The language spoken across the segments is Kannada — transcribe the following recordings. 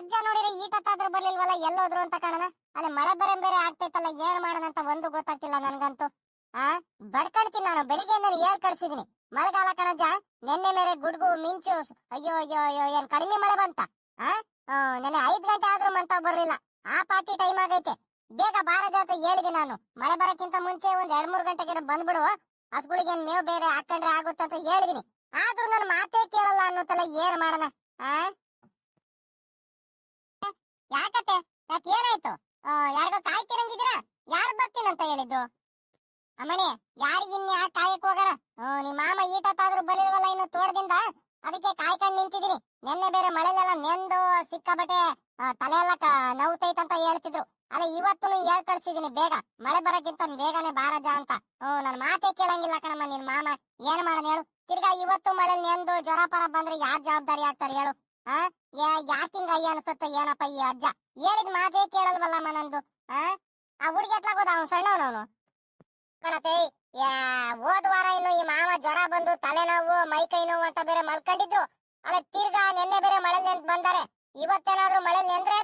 ಅಜ್ಜ ನೋಡಿದ್ರೆ ಈಟತ್ತಾದ್ರೂ ಬರ್ಲಿಲ್ವಲ್ಲ ಎಲ್ಲೋದ್ರು ಅಂತ ಕಾಣನ ಅಲ್ಲಿ ಮಳೆ ಬರೆ ಬೇರೆ ಆಗ್ತೈತಲ್ಲ ಏನ್ ಮಾಡೋಣ ಅಂತ ಒಂದು ಗೊತ್ತಾಗ್ತಿಲ್ಲ ನನ್ಗಂತೂ. ಆ? ಬಡ್ಕಣ್ತೀನಿ ನಾನು ಬೆಳಿಗ್ಗೆ ನಾನು ಹೇಳ್ ಕಳ್ಸಿದೀನಿ ಮಳೆಗಾಲ ಕಣಜ್ಜ ನಿನ್ನೆ ಮೇಲೆ ಗುಡ್ಗು ಮಿಂಚು ಅಯ್ಯೋ ಅಯ್ಯೋ ಅಯ್ಯೋ ಏನ್ ಕಡಿಮೆ ಮಳೆ ಬಂತ? ಆ, ನೆನ್ನೆ ಐದ್ ಗಂಟೆ ಆದ್ರೂ ಮಂತ ಬರ್ಲಿಲ್ಲ. ಆ ಪಾರ್ಟಿ ಟೈಮ್ ಆಗೈತೆ. ಬೇಗ ಬಾರ ಜಾತ್ರೆ ಹೇಳಿದೆ ನಾನು. ಮಳೆ ಬರಕ್ಕಿಂತ ಮುಂಚೆ ಒಂದ್ ಎರಡ್ ಮೂರ್ ಗಂಟೆಗೆ ಬಂದ್ಬಿಡು. ಹಸುಗಳಿಗೆ ಮೇವ್ ಬೇರೆ ಹಾಕೊಂಡ್ರೆ ಆಗುತ್ತ ಅಂತ ಹೇಳಿದೀನಿ. ಆದ್ರೂ ನನ್ನ ಮಾತೇ ಕೇಳಲ್ಲ ಅನ್ನೋತಲ್ಲ ಏನ್ ಮಾಡೋಣ? ಆ? ಯಾಕತ್ತೆ? ಯಾಕೆ ಏನಾಯ್ತು? ಯಾರಿಗೋ ಕಾಯ್ತಿರಂಗಿದ್ದೀರಾ ಯಾರು ಬರ್ತೀನಂತ ಹೇಳಿದ್ರು? ಅಮ್ಮಣಿ ಯಾರಿಗಿನ್ ಯಾಕೆ ಕಾಯಕ್ ಹೋಗಾರ? ನಿಮ್ ಮಾಮ ಈಟತ್ತಾದ್ರೂ ಬಲಿಲ್ವಲ್ಲ ಇನ್ನು ತೋಡದಿಂದ ಅದಕ್ಕೆ ಕಾಯ್ಕೊಂಡ್ ನಿಂತಿದೀನಿ. ನೆನ್ನೆ ಬೇರೆ ಮಳೆಲೆಲ್ಲ ನೆಂದು ಸಿಕ್ಕಾಬಟ್ಟೆ ತಲೆ ಎಲ್ಲ ಕ- ನೋವ್ತೈತಂತ ಹೇಳ್ತಿದ್ರು. ಅಲ್ಲ ಇವತ್ತು ಹೇಳ್ ಕಳ್ಸಿದೀನಿ ಬೇಗ. ಮಳೆ ಬರಕ್ಕಿಂತ ಬೇಗನೆ ಬಾರಜ ಅಂತ. ಹ್ಮ್ ನನ್ ಮಾತೇ ಕೇಳಂಗಿಲ್ಲ ಕಣಮ್ಮ ನಿನ್ ಮಾಮ. ಏನ್ ಮಾಡೋಣ ಹೇಳು? ತಿರ್ಗಾ ಇವತ್ತು ಮಳೆ ನೆಂದು ಜ್ವರ ಪರ ಬಂದ್ರೆ ಯಾರ್ ಜವಾಬ್ದಾರಿ ಆಗ್ತಾರೆ ಹೇಳು? ಆ? ಯಾಕೆ ಹಿಂಗ ಅಯ್ಯ ಅನ್ಸುತ್ತೆ ಏನಪ್ಪ ಈ ಅಜ್ಜ? ಹೇಳಿದ ಮಾತೇ ಕೇಳಲ್ವಲ್ಲಮ್ಮ ನಂದು, ಆ? ಆ ಹುಡುಗಿ ಎತ್ಲಾಗೋದ ಅವ್ನು ಸಣ್ಣವನವನು? ಕಣತೆ ಹೋದ್ ವಾರ ಇನ್ನು ಈ ಮಾವ ಜ್ವರ ಬಂದು ತಲೆನೋವು, ಮೈ ಕೈ ನೋವು ಅಂತ ಬೇರೆ ಮಲ್ಕೊಂಡಿದ್ರು. ಅಲ್ಲ ತಿರ್ಗಾ ನೆನ್ನೆ ಬೇರೆ ಮಳೆ ನಿಂತ್ ಬಂದಾರೆ. ಇವತ್ತೇನಾದ್ರೂ ಮಳೆ ನೆಂದ್ರೆ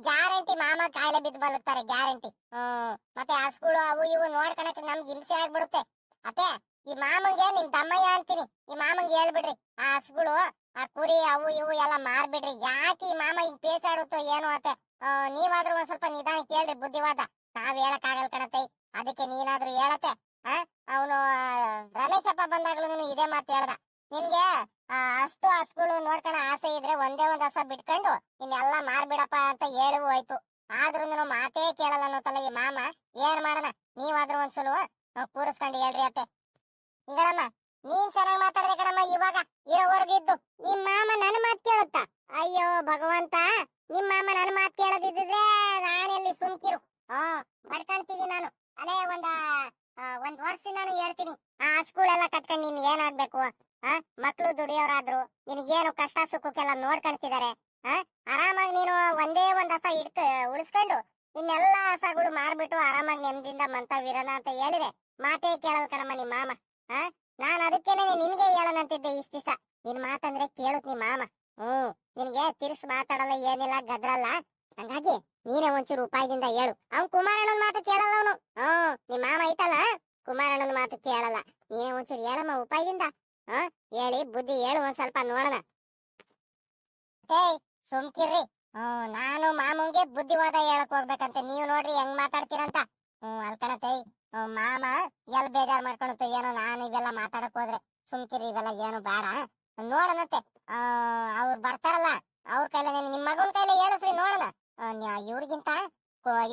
ಗ್ಯಾರಂಟಿ ಮಾಮ ಕಾಯಿಲೆ ಬಿದ್ದು ಬಲುತ್ತಾರೆ ಗ್ಯಾರಂಟಿ. ಹ್ಮ್, ಮತ್ತೆ ಹಸ್ಗಳು ಅವು ಇವು ನೋಡ್ಕೊಳಕ್ ನಮ್ಗೆ ಹಿಂಸೆ ಆಗ್ಬಿಡುತ್ತೆ. ಅತ್ತೆ, ಈ ಮಾಮಂಗೆ ನಿಮ್ ತಮ್ಮಯ್ಯ ಅಂತೀನಿ. ಈ ಮಾಮಂಗೆ ಹೇಳ್ಬಿಡ್ರಿ, ಆ ಹಸ್ಗಳು ಆ ಕುರಿ, ಅವು ಇವು ಎಲ್ಲ ಮಾರ್ಬಿಡ್ರಿ. ಯಾಕೆ ಈ ಮಾಮ ಈಗ ಪೇಸಾಡುತ್ತೋ ಏನು ಅಂತ ನೀವಾದ್ರೂ ಒಂದ್ ಸ್ವಲ್ಪ ನಿಧಾನ ಕೇಳ್ರಿ ಬುದ್ಧಿವಾದ. ನಾವ್ ಹೇಳಕ್ ಆಗಲ್ ಕಣತೆ. ಅದಕ್ಕೆ ನೀನಾದ್ರೂ ಹೇಳತ್ತೆ. ಅವನು ರಮೇಶಪ್ಪ ಬಂದಾಗ್ಲೂ ಇದೇ ಮಾತು ಹೇಳ್ದ. ನಿಮ್ಗೆ ಅಷ್ಟು ಹಸುಗಳು ನೋಡ್ಕೊಳ ಆಸೆ ಇದ್ರೆ ಒಂದೇ ಒಂದ್ ಹಸ ಬಿಟ್ಕೊಂಡು ಇನ್ನೆಲ್ಲ ಮಾರ್ಬಿಡಪ್ಪ ಅಂತ ಹೇಳುವ ಹೋಯ್ತು. ಆದ್ರೂ ಮಾತೇ ಕೇಳಲ್ಲ ಅನ್ನೋತಲ್ಲ ಈ ಮಾಮ. ಏನ್ ಮಾಡೋಣ? ನೀವಾದ್ರೂ ಒಂದ್ಸಲ ಕೂರಿಸ್ಕೊಂಡು ಹೇಳ್ರಿ ಅತ್ತೆ. ಈಗಳಮ್ಮ ನೀನ್ ಚೆನ್ನಾಗ್ ಮಾತಾಡ್ದೆ ಕಣಮ್ಮ, ಇವಾಗ ಇರೋವರೆಗೂ ಇದ್ದು ನಿಮ್ ಮಾಮ ನನ್ ಮಾತ್ ಕೇಳುತ್ತಾ? ಅಯ್ಯೋ ಭಗವಂತ, ನಿಮ್ ಮಾಮ ನನ್ ಮಾತ್ ಕೇಳದಿದ್ರೆ ನಾನೆಲ್ಲಿ ಸುಮ್ಕಿರು? ಹಾ ಬಡ್ಕಂತೀನಿ ನಾನು. ಅಲ್ಲೇ ಒಂದ ಒಂದ್ ವರ್ಷ ನಾನು ಹೇಳ್ತೀನಿ. ಆ ಸ್ಕೂಲ್ ಎಲ್ಲಾ ಕಟ್ಕೊಂಡ್ ನೀನ್ ಏನಾಗ್ಬೇಕು, ಆ? ಮಕ್ಳು ದುಡಿಯೋರಾದ್ರು, ನಿನ್ಗೇನು ಕಷ್ಟ ಸುಖಕ್ಕೆಲ್ಲ ನೋಡ್ಕೊಂತಿದಾರೆ ಆ? ಆರಾಮಾಗಿ ನೀನು ಒಂದೇ ಒಂದ್ ಹಸ ಇಟ್ಕ ಉಳಿಸ್ಕೊಂಡು ಇನ್ನೆಲ್ಲ ಹಸಗಳು ಮಾರ್ಬಿಟ್ಟು ಆರಾಮಾಗಿ ನೆಮ್ಮದಿಯಿಂದ ಮಂತವಿರೋಣ ಅಂತ ಹೇಳಿದೆ. ಮಾತೇ ಕೇಳಲ್ ಕಣಮ್ಮ ನಿಮ್ ಮಾಮ, ಆ? ನಾನ್ ಅದಕ್ಕೇನೆ ನಿನ್ಗೆ ಹೇಳೋಣಂತಿದ್ದೆ ಇಷ್ಟ ದಿವಸ. ನಿನ್ ಮಾತಂದ್ರೆ ಕೇಳುತ್ ನಿಮ್ ಮಾಮ. ಹ್ಮ್, ನಿನ್ಗೆ ತಿರ್ಸ್ ಮಾತಾಡಲ್ಲ ಏನಿಲ್ಲ, ಗದ್ರಲ್ಲ. ಹಂಗಾಗಿ ನೀನೇ ಒಂಚೂರು ಉಪಾಯದಿಂದ ಹೇಳು. ಅವ್ನ್ ಕುಮಾರಣ್ಣನ ಮಾತು ಕೇಳಲ್ಲ ಅವನು. ಹ್ಮ್ ನಿಮ್ ಮಾಮ ಐತಲ್ಲ? ಕುಮಾರಣ್ಣನ ಮಾತು ಕೇಳಲ್ಲ. ನೀನೇ ಒಂಚೂರು ಹೇಳಮ್ಮ ಉಪಾಯದಿಂದ. ಹ, ಹೇಳಿ, ಬುದ್ಧಿ ಹೇಳು ಒಂದ್ ಸ್ವಲ್ಪ ನೋಡೋಣ. ಏಯ್ ಸುಮ್ಕಿರ್ರಿ. ಹ್ಮ್, ನಾನು ಮಾಮಂಗೆ ಬುದ್ಧಿವಾದ ಹೇಳಕ್ ಹೋಗ್ಬೇಕಂತೆ. ನೀವು ನೋಡ್ರಿ ಹೆಂಗ್ ಮಾತಾಡ್ತೀರಂತ. ಹ್ಮ್ ಅಲ್ಕಣತೇಯ್ ಹ್ಮ್ ಮಾಮ, ಎಲ್ ಬೇಜಾರ್ ಮಾಡ್ಕೊಳುತ್ತೆ ಏನೋ ನಾನು ಇವೆಲ್ಲ ಮಾತಾಡಕ್ ಹೋದ್ರೆ? ಸುಮ್ಕಿರಿ, ಇವೆಲ್ಲ ಏನು ಬೇಡ. ನೋಡೋಣಂತೆ ಆ, ಅವ್ರು ಬರ್ತಾರಲ್ಲ, ಅವ್ರ ಕೈಲೇ ನಿಮ್ ಮಗನ್ ಕೈಲೇ ಹೇಳಿಸ್ರಿ ನೋಡೋಣ. ಇವ್ರಿಗಿಂತ?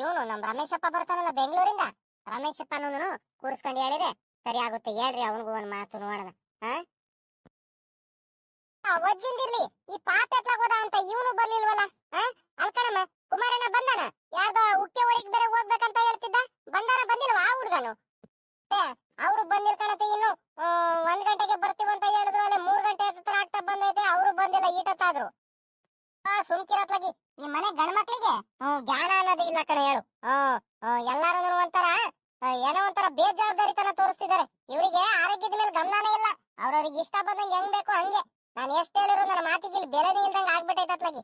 ಇವನು ನಮ್ ರಮೇಶಪ್ಪ ಬರ್ತಾನಲ್ಲ ಬೆಂಗಳೂರಿಂದ? ರಮೇಶಪ್ಪನೂ ಕೂರಿಸ್ಕೊಂಡು ಹೇಳಿದ್ರೆ ಸರಿ ಆಗುತ್ತೆ, ಹೇಳ್ರಿ, ಅವನಿಗೂ ಒಂದ್ ಮಾತು ನೋಡೋಣ. ವಜ್ಜಿಂದಿರ್ಲಿ, ಈ ಪಾಪ ಅಂತ ಇವನು ಬರ್ಲಿಲ್ವಲ್ಲ? ಅಲ್ಕಣಮ್ಮ ಕುಮಾರಣ್ಣ ಬಂದಾನ? ಯಾರ್ದೋ ಉಕ್ಕೆ ಒಳಗ್ ಬೇರೆ ಹೋಗ್ಬೇಕಂತ ಹೇಳ್ತಿದ್ದ? ಬಂದಾನ ಬಂದಿಲ್ವಾ ಆ ಹುಡ್ಗನು? ಅವ್ರು ಬಂದಿಲ್ ಕಣತೆ ಇನ್ನು. ಒಂದ್ ಗಂಟೆಗೆ ಅಂತ ಹೇಳಿದ್ರು, ಅಲ್ಲೇ ಮೂರ್ ಗಂಟೆ ಹತ್ರ ಆಗ್ತಾ ಬಂದೈತೆ, ಅವರು ಬಂದಿಲ್ಲ ಈಟತ್ತಾದ್ರು. ಸುಮ್ಕಿರತ್ಲಾಗಿ ಈ ಮನೆ ಗಂಡ ಮಕ್ಳಿಗೆ? ಜ್ಞಾನ ಅನ್ನೋದು ಇಲ್ಲ ಕಣೆ ಹೇಳು. ಎಲ್ಲಾರು ಒಂಥರ ಏನೋ ಒಂಥರ ಬೇಜವಾಬ್ದಾರಿತನ ತೋರಿಸ್ತಿದ್ದಾರೆ ಇವರಿಗೆ ಆರೋಗ್ಯದ ಮೇಲೆ ಗಮನನೇ ಇಲ್ಲ. ಅವ್ರವ್ರಿಗೆ ಇಷ್ಟ ಬಂದಂಗೆ ಹೆಂಗ್ ಬೇಕೋ ಹಂಗೆ. ನಾನು ಎಷ್ಟು ಹೇಳಿರೋ ನನ್ನ ಮಾತಿಗೆ ಇಲ್ಲಿ ಬೆಲೆನೇ ಇಲ್ದಂಗ ಆಗ್ಬಿಟ್ಟೈತೆ ಅತ್ಲಾಗಿ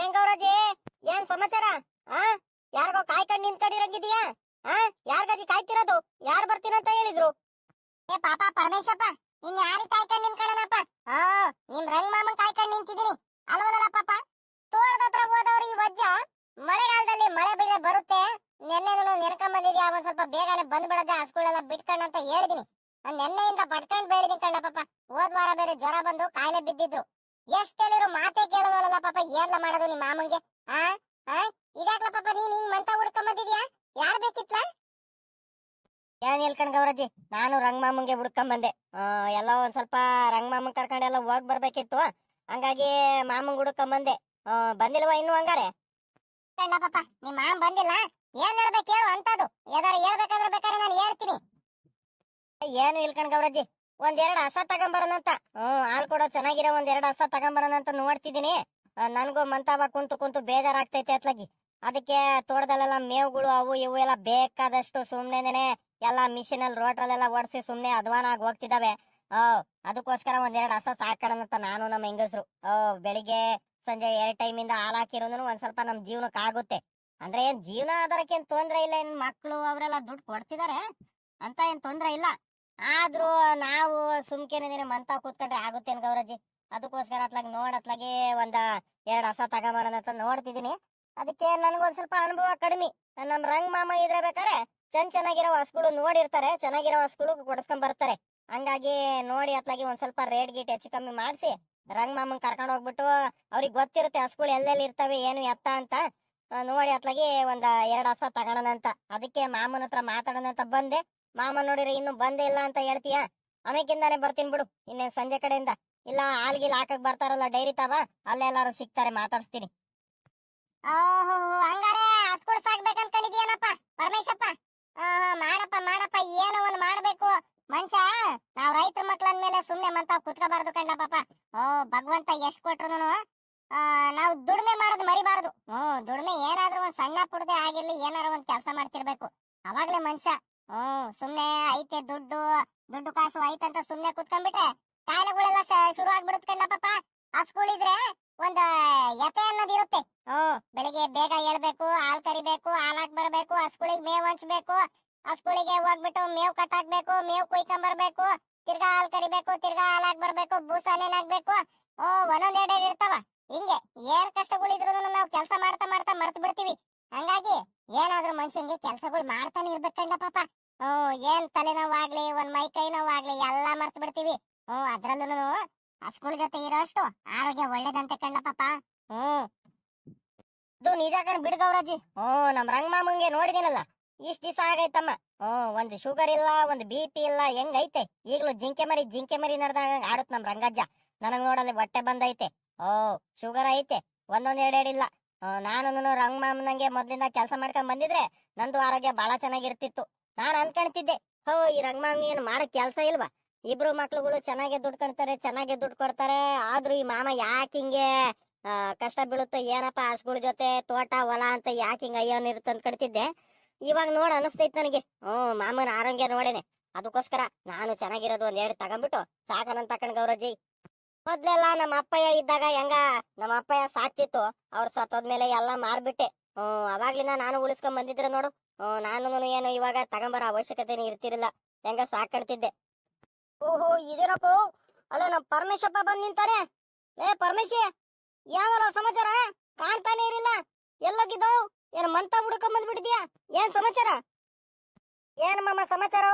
ಏನ್ ಗೌರಜಿ? ಏನ್ ಸಮಾಚಾರ? ಆ? ಯಾರಿಗೋ ಕಾಯ್ಕೊಂಡ್ ನಿಂತ್ಕೊಂಡಿರಂಗಿದೀಯಾ? ಆ? ಯಾರ್ಗಾಜಿ ಕಾಯ್ತಿರೋದು? ಯಾರ್ ಬರ್ತೀನಂತ ಹೇಳಿದ್ರು? ಏ ಪಾಪ, ಪರಮೇಶಪ್ಪ, ಇನ್ ಯಾರಿಗ್ ಕಾಯ್ಕೊಂಡ್ ನಿಂತ್ಕೊಳ್ಳೋಣಪ್ಪ? ಆ ನಿಮ್ ರಂಗ್ ಮಾಮನ್ ಕಾಯ್ಕೊಂಡ್ ನಿಂತಿದೀನಿ. ಅಲ್ವಲ್ಲ ಪಾಪ? ತೋಟದ ಹತ್ರ ಹೋದವ್ರು ಈ ವಜ್ಜ ಮಳೆಗಾಲದಲ್ಲಿ ಮಳೆ ಬೀಳೆ ಬರುತ್ತೆ. ನೆನ್ನೆನು ನೆನ್ಕೊಂಬಂದಿದ್ಯಾ ಒಂದ್ ಸ್ವಲ್ಪ ಬೇಗನೆ ಬಂದ್ಬಿಡದ ಹಸ್ಗಳೆಲ್ಲ ಬಿಟ್ಕೊಂಡಂತ ಹೇಳಿದೀನಿ. ನಾನ್ ನೆನ್ನೆಯಿಂದ ಪಡ್ಕೊಂಡ್ ಬೇಳಿದೀನಿ ಕಣ್ಣ ಪಾಪ. ಹೋದ್ ವಾರ ಬೇರೆ ಜ್ವರ ಬಂದು ಕಾಯಿಲೆ ಬಿದ್ದಿದ್ರು. ಎಷ್ಟ್ ಹೇಳಿದ್ರು ಮಾತೇ ಕೇಳೋದಲ್ಲ ಪಾಪ ಏನ್ಲ ಮಾಡೋದು ನಿಮ್ ಮಾಮಂಗೆ? ಆ? ಆ? ಇದಾಗ್ಲ ಪಾಪ ನೀನ್ ಹಿಂಗ್ ಮಂತ ಹುಡ್ಕೊಂಬಂದಿದ್ಯಾ ಯಾರ್ ಬೇಕಿತ್ಲ? ಏನ್ ಹೇಳ್ಕೊಂಡ್ ಗೌರಜ್ಜಿ ನಾನು ರಂಗಮಾಮಂಗೆ ಹುಡ್ಕೊಂಡ್ ಬಂದೆ. ಆ, ಎಲ್ಲ ಒಂದ್ ಸ್ವಲ್ಪ ರಂಗಮಾಮನ್ ಕರ್ಕೊಂಡೆಲ್ಲ ಹೋಗ್ ಬರ್ಬೇಕಿತ್ತು. ಹಂಗಾಗಿ ಮಾಮಂಗ್ ಹುಡ್ಕೊಂಡ್ ಬಂದೆ. ಬಂದಿಲ್ವಾ ಇನ್ನು ಹಂಗಾರೆ? ಪಾಪ ನಿಮ್ ಮಾಮ್ ಬಂದಿಲ್ಲ. ಏನ್ ಹೇಳ್ಬೇಕು ಹೇಳು ಅಂತದು ಯಾವ್ದಾರ ಹೇಳ್ಬೇಕಾದ್ರೆ ಬೇಕಾದ್ರೆ ನಾನು ಹೇಳ್ತೀನಿ. ಏನು ಇಲ್ಕಣ್ ಗೌರಜ್ಜಿ ಒಂದ್ ಎರಡ್ ಹಸ ತಗೊಂಬರೋಣಂತ. ಹ್ಮ್ ಹಾಲ್ ಕೊಡೋ ಚೆನ್ನಾಗಿರೋ ಒಂದೆರಡು ಹಸ ತಗೊಂಬರೋಣಂತ ನೋಡ್ತಿದೀನಿ ಆ, ನನ್ಗೂ ಮಂತಾವ ಕುಂತು ಕುಂತು ಬೇಜಾರಾಗ್ತೈತೆ ಅತ್ಲಾಗಿ. ಅದಕ್ಕೆ ತೋಟದಲ್ಲೆಲ್ಲ ಮೇವುಗಳು ಅವು ಇವು ಎಲ್ಲ ಬೇಕಾದಷ್ಟು ಸುಮ್ನೆನೆ ಎಲ್ಲ ಮಿಷಿನ್ ಅಲ್ಲಿ ರೋಟ್ರಲ್ಲೆಲ್ಲ ಓಡಿಸಿ ಸುಮ್ನೆ ಅಧ್ವಾನ ಆಗಿ ಹೋಗ್ತಿದಾವೆ. ಓ ಅದಕ್ಕೋಸ್ಕರ ಒಂದೆರಡು ಹಸ ಸಾಕಣಂತ ನಾನು ನಮ್ಮ ಹೆಂಗಸರು. ಓ ಬೆಳಿಗ್ಗೆ ಸಂಜೆ ಎರಡ್ ಟೈಮ್ ಇಂದ ಹಾಲ್ ಹಾಕಿರೋದನ್ನು ಒಂದ್ ಸ್ವಲ್ಪ ನಮ್ ಜೀವನಕ್ಕೆ ಆಗುತ್ತೆ. ಅಂದ್ರೆ ಏನ್ ಜೀವನ ಆಧಾರಕ್ಕೆ ಏನ್ ತೊಂದ್ರೆ ಇಲ್ಲ ಏನ್ ಮಕ್ಳು ಅವರೆಲ್ಲ ದುಡ್ಡು ಕೊಡ್ತಿದಾರೆ? ಅಂತ ಏನ್ ತೊಂದ್ರೆ ಇಲ್ಲ. ಆದ್ರೂ ನಾವು ಸುಮ್ಕೆನೆ ಮಂತ ಕೂತ್ಕೊಂಡ್ರೆ ಆಗುತ್ತೆ ಗೌರಜಿ ಅದಕ್ಕೋಸ್ಕರ ಅತ್ಲಾಗ ನೋಡತ್ಲಾಗೆ ಒಂದ ಎರಡ್ ಹಸ ಅಂತ ನೋಡ್ತಿದೀನಿ. ಅದಕ್ಕೆ ನನ್ಗೊಂದ್ ಸ್ವಲ್ಪ ಅನುಭವ ಕಡಿಮೆ. ನಮ್ ರಂಗ್ ಮಾಮ ಇದ್ರೆ ಬೇಕಾರೆ ಚೆನ್ನ ಚೆನ್ನಾಗಿರೋ ಹಸ್ಗಳು ನೋಡಿರ್ತಾರೆ, ಚೆನ್ನಾಗಿರೋ ಹಸ್ಗಳು ಕೊಡಿಸ್ಕೊಂಡ್ ಬರ್ತಾರೆ. ಹಂಗಾಗಿ ನೋಡಿ ಅತ್ಲಾಗಿ ಒಂದ್ ಸ್ವಲ್ಪ ರೇಟ್ ಗೀಟ್ ಹೆಚ್ಚು ಕಮ್ಮಿ ಮಾಡಿಸಿ, ರಂಗ್ ಮಾಮನ್ ಕರ್ಕೊಂಡ್ ಹೋಗ್ಬಿಟ್ಟು ಅವ್ರಿಗೆ ಗೊತ್ತಿರುತ್ತೆ ಹಸ್ಗಳು ಎಲ್ಲೆಲ್ಲಿ ಇರ್ತವೆ, ಏನು ಎತ್ತ ಅಂತ. ನೋಡಿ ಅತ್ಲಾಗಿ ಒಂದ್ ಎರಡ್ ಹಸ ತಗೋಣ ಅಂತ ಅದಕ್ಕೆ ಮಾಮನ ಹತ್ರ ಮಾತಾಡೋಣ ಅಂತ ಬಂದೆ. ಮಾಮ ನೋಡಿದ್ರೆ ಇನ್ನು ಬಂದೇ ಇಲ್ಲ ಅಂತ ಹೇಳ್ತೀಯಾ? ಅಮೇಕಿಂದಾನೆ ಬರ್ತೀನಿ ಬಿಡು. ಇನ್ನೇ ಸಂಜೆ ಕಡೆಯಿಂದ. ಇಲ್ಲ ಹಾಲ್ಗಿಲ್ ಹಾಕಕ್ ಬರ್ತಾರಲ್ಲ ಡೈರಿ ತಾವ ಅಲ್ಲೆಲ್ಲಾರು ಸಿಗ್ತಾರೆ, ಮಾತಾಡಿಸ್ತೀನಿ. ಓಹೋ, ಹಂಗಾರೆ ಹಸ್ಕೊಳ್ ಸಾಕ್ಬೇಕಂತ ಅನ್ಕೊಂಡಿದ್ಯಾನಪ್ಪ ಪರಮೇಶಪ್ಪ. ಮಾಡಪ್ಪ ಮಾಡಪ್ಪ, ಏನೋ ಒಂದ್ ಮಾಡ್ಬೇಕು. ಮನುಷ್ಯ, ನಾವ್ ರೈತರ ಮಕ್ಳ ಮೇಲೆ ಸುಮ್ನೆ ಮಂತ ಕುತ್ಕೋಬಾರ್ದು ಕಣ್ಲ ಪಾಪ ಓ, ಭಗವಂತ ಎಷ್ಟ್ ಕೊಟ್ರು ನಾವು ದುಡಿಮೆ ಮಾಡೋದು ಮರಿಬಾರ್ದು. ಹ್ಮ್, ದುಡಿಮೆ ಏನಾದ್ರೂ ಒಂದ್ ಸಣ್ಣ ಪುಡ್ದೆ ಆಗಿರ್ಲಿ, ಏನಾರ ಒಂದ್ ಕೆಲಸ ಮಾಡ್ತಿರ್ಬೇಕು. ಅವಾಗ್ಲೇ ಮನುಷ್ಯ ಹ್ಮ್ ಸುಮ್ನೆ ಐತೆ, ದುಡ್ಡು ದುಡ್ಡು ಕಾಸು ಐತಂತ ಸುಮ್ನೆ ಕುತ್ಕೊಂಡ್ಬಿಟ್ರೆ ಕಾಯಿಲೆಗಳೆಲ್ಲ ಶುರು ಆಗ್ಬಿಡುತ್ತೆ ಕಣ್ಣ ಪಾಪ. ಇದ್ರೆ ಒಂದ್ ಯತೆ ಅನ್ನೋದು ಇರುತ್ತೆ. ಹ್ಮ್ ಬೆಳಿಗ್ಗೆ ಬೇಗ ಹೇಳ್ಬೇಕು ಹಾಲ್ ಕರಿಬೇಕು ಹಾಲಾಕ್ ಬರ್ಬೇಕು ಹಸ್ಗಳಿಗೆ ಮೇವ್ ಹಂಚ್ಬೇಕು ಹಸ್ಗಳಿಗೆ ಹೋಗ್ಬಿಟ್ಟು ಮೇವ್ ಕಟ್ಟಾಕ್ಬೇಕು ಮೇವ್ ಕುಯ್ಕೊಂಡ್ ಬರ್ಬೇಕು, ತಿರ್ಗಾ ಹಾಲ್ ಕರಿಬೇಕು, ತಿರ್ಗಾ ಹಾಲಾಕ್ ಬರ್ಬೇಕು ಬೂಸಾನೇನಾಗ್ಬೇಕು ಓ ಒಂದೊಂದ್ ಎರಡ್ ಇರ್ತಾವ. ಹಿಂಗೆ ಏನ್ ಕಷ್ಟಗಳಿದ್ರು ನಾವು ಕೆಲಸ ಮಾಡ್ತಾ ಮಾಡ್ತಾ ಮರ್ತ್ ಬಿಡ್ತೀವಿ. ಹಂಗಾಗಿ ಏನಾದ್ರೂ ಮನುಷ್ಯನ್ಗೆ ಕೆಲ್ಸಗಳು ಮಾಡ್ತಾನೆ ಇರ್ಬೇಕಂಡ ಪಾಪ. ಹ್ಮ್ ಏನ್ ತಲೆನೋವಾಗ್ಲಿ ಒಂದ್ ಮೈ ಕೈ ನೋವಾಗ್ಲಿ ಎಲ್ಲಾ ಮರ್ತ್ ಬಿಡ್ತೀವಿ. ಹ್ಮ್ ಅದ್ರಲ್ಲೂ ಹಸ್ಗಳ ಜೊತೆ ಇರೋಷ್ಟು ಆರೋಗ್ಯ ಒಳ್ಳೇದಂತೆ ಕಂಡ ಪಾಪ. ಹ್ಮ್ ಇದು ನಿಜ ಕಣ್ ಬಿಡ್ಗೌರಾಜಿ ಹ್ಮ್ ನಮ್ ರಂಗಮಾಮಂಗೆ ನೋಡಿದಿನಲ್ಲ. ಇಷ್ಟ ದಿವಸ ಆಗೈತಮ್ಮ. ಹ್ಮ್ ಒಂದ್ ಶುಗರ್ ಇಲ್ಲ ಒಂದ್ ಬಿ ಪಿ ಇಲ್ಲ ಹೆಂಗೈತೆ? ಈಗ್ಲೂ ಜಿಂಕೆ ಮರಿ ಜಿಂಕೆ ಮರಿ ನಡ್ದಾಗ ಆಡುತ್ ನಮ್ ರಂಗಜ್ಜ. ನನಗ್ ನೋಡಲ್ಲಿ ಹೊಟ್ಟೆ ಬಂದೈತೆ. ಓ ಶುಗರ್ ಐತೆ. ಒಂದೊಂದ್ ಎರಡೆರಡ್ ಇಲ್ಲ. ಹ್ಮ್, ನಾನು ರಂಗ್ ಮಾಮನಂಗೆ ಮೊದ್ಲಿಂದ ಕೆಲಸ ಮಾಡ್ಕೊಂಡ್ ಬಂದಿದ್ರೆ ನಂದು ಆರೋಗ್ಯ ಬಹಳ ಚೆನ್ನಾಗಿರ್ತಿತ್ತು. ನಾನು ಅನ್ಕೊಂತಿದ್ದೆ ಹೋ, ಈ ರಂಗ್ ಮಾಮಂಗೆ ಏನ್ ಮಾಡಕ್ ಕೆಲಸ ಇಲ್ವಾ? ಇಬ್ರು ಮಕ್ಳುಗಳು ಚೆನ್ನಾಗಿ ದುಡ್ಡು ಕಣ್ತಾರೆ ಚೆನ್ನಾಗಿ ದುಡ್ಡು ಕೊಡ್ತಾರೆ, ಆದ್ರೂ ಈ ಮಾಮ ಯಾಕೆ ಹಿಂಗೆ ಕಷ್ಟ ಬೀಳುತ್ತೆ ಏನಪ್ಪ ಹಸುಗಳ ಜೊತೆ ತೋಟ, ಹೊಲ ಅಂತ ಯಾಕೆ ಹಿಂಗ ಅಯ್ಯೋನ್ ಇರುತ್ತೆ ಕಣ್ತಿದ್ದೆ ಇವಾಗ ನೋಡ್ ಅನಿಸ್ತೈತ್ ನನಗೆ. ಹ್ಮ್ ಮಾಮನ ಆರೋಗ್ಯ ನೋಡೇನೆ ಅದಕ್ಕೋಸ್ಕರ ನಾನು ಚೆನ್ನಾಗಿರೋದು ಒಂದ್ ಎರಡು ತಗೊಂಡ್ಬಿಟ್ಟು ಸಾಕನಂತ ತಕೊಂಡ್ ಗೌರಜ್ಜಿ ಮೊದ್ಲೆಲ್ಲ ನಮ್ಮ ಅಪ್ಪಯ್ಯ ಇದ್ದಾಗ ಹೆಂಗ ನಮ್ಮ ಅಪ್ಪಯ್ಯ ಸಾಕ್ತಿತ್ತು. ಅವ್ರ ಸತ್ತೋದ್ಮೇಲೆ ಎಲ್ಲ ಮಾರ್ಬಿಟ್ಟೆ. ಹ್ಮ್, ಅವಾಗ್ಲಿಂದ ನಾನು ಉಳಿಸ್ಕೊಂಡ್ ಬಂದಿದ್ರೆ ನೋಡು. ಹ್ಮ್ ನಾನು ಏನು ಇವಾಗ ತಗೊಂಬರ ಅವಶ್ಯಕತೆ ಇರ್ತಿರ್ಲಿಲ್ಲ. ಹೆಂಗ ಸಾಕಣ್ತಿದ್ದೆ. ಓಹೋ, ಇದೇನಪ್ಪ? ಅಲ್ಲ, ನಮ್ ಪರಮೇಶಪ್ಪ ಬಂದ್ ನಿಂತಾನೆ. ಏ, ಪರಮೇಶಿ ಯಾವಲ್ಲ ಸಮಾಚಾರ? ಕಾಣ್ತಾನೆ ಇರಿಲ್ಲ ಎಲ್ಲೋಗಿದ್ದವು ಏನ್ ಮಂತ ಹುಡ್ಕೊಂಡ್ ಬಂದ್ಬಿಟ್ಟಿದ್ಯಾ ಏನ್ ಸಮಾಚಾರ? ಏನ್ ಮಾಮ ಸಮಾಚಾರ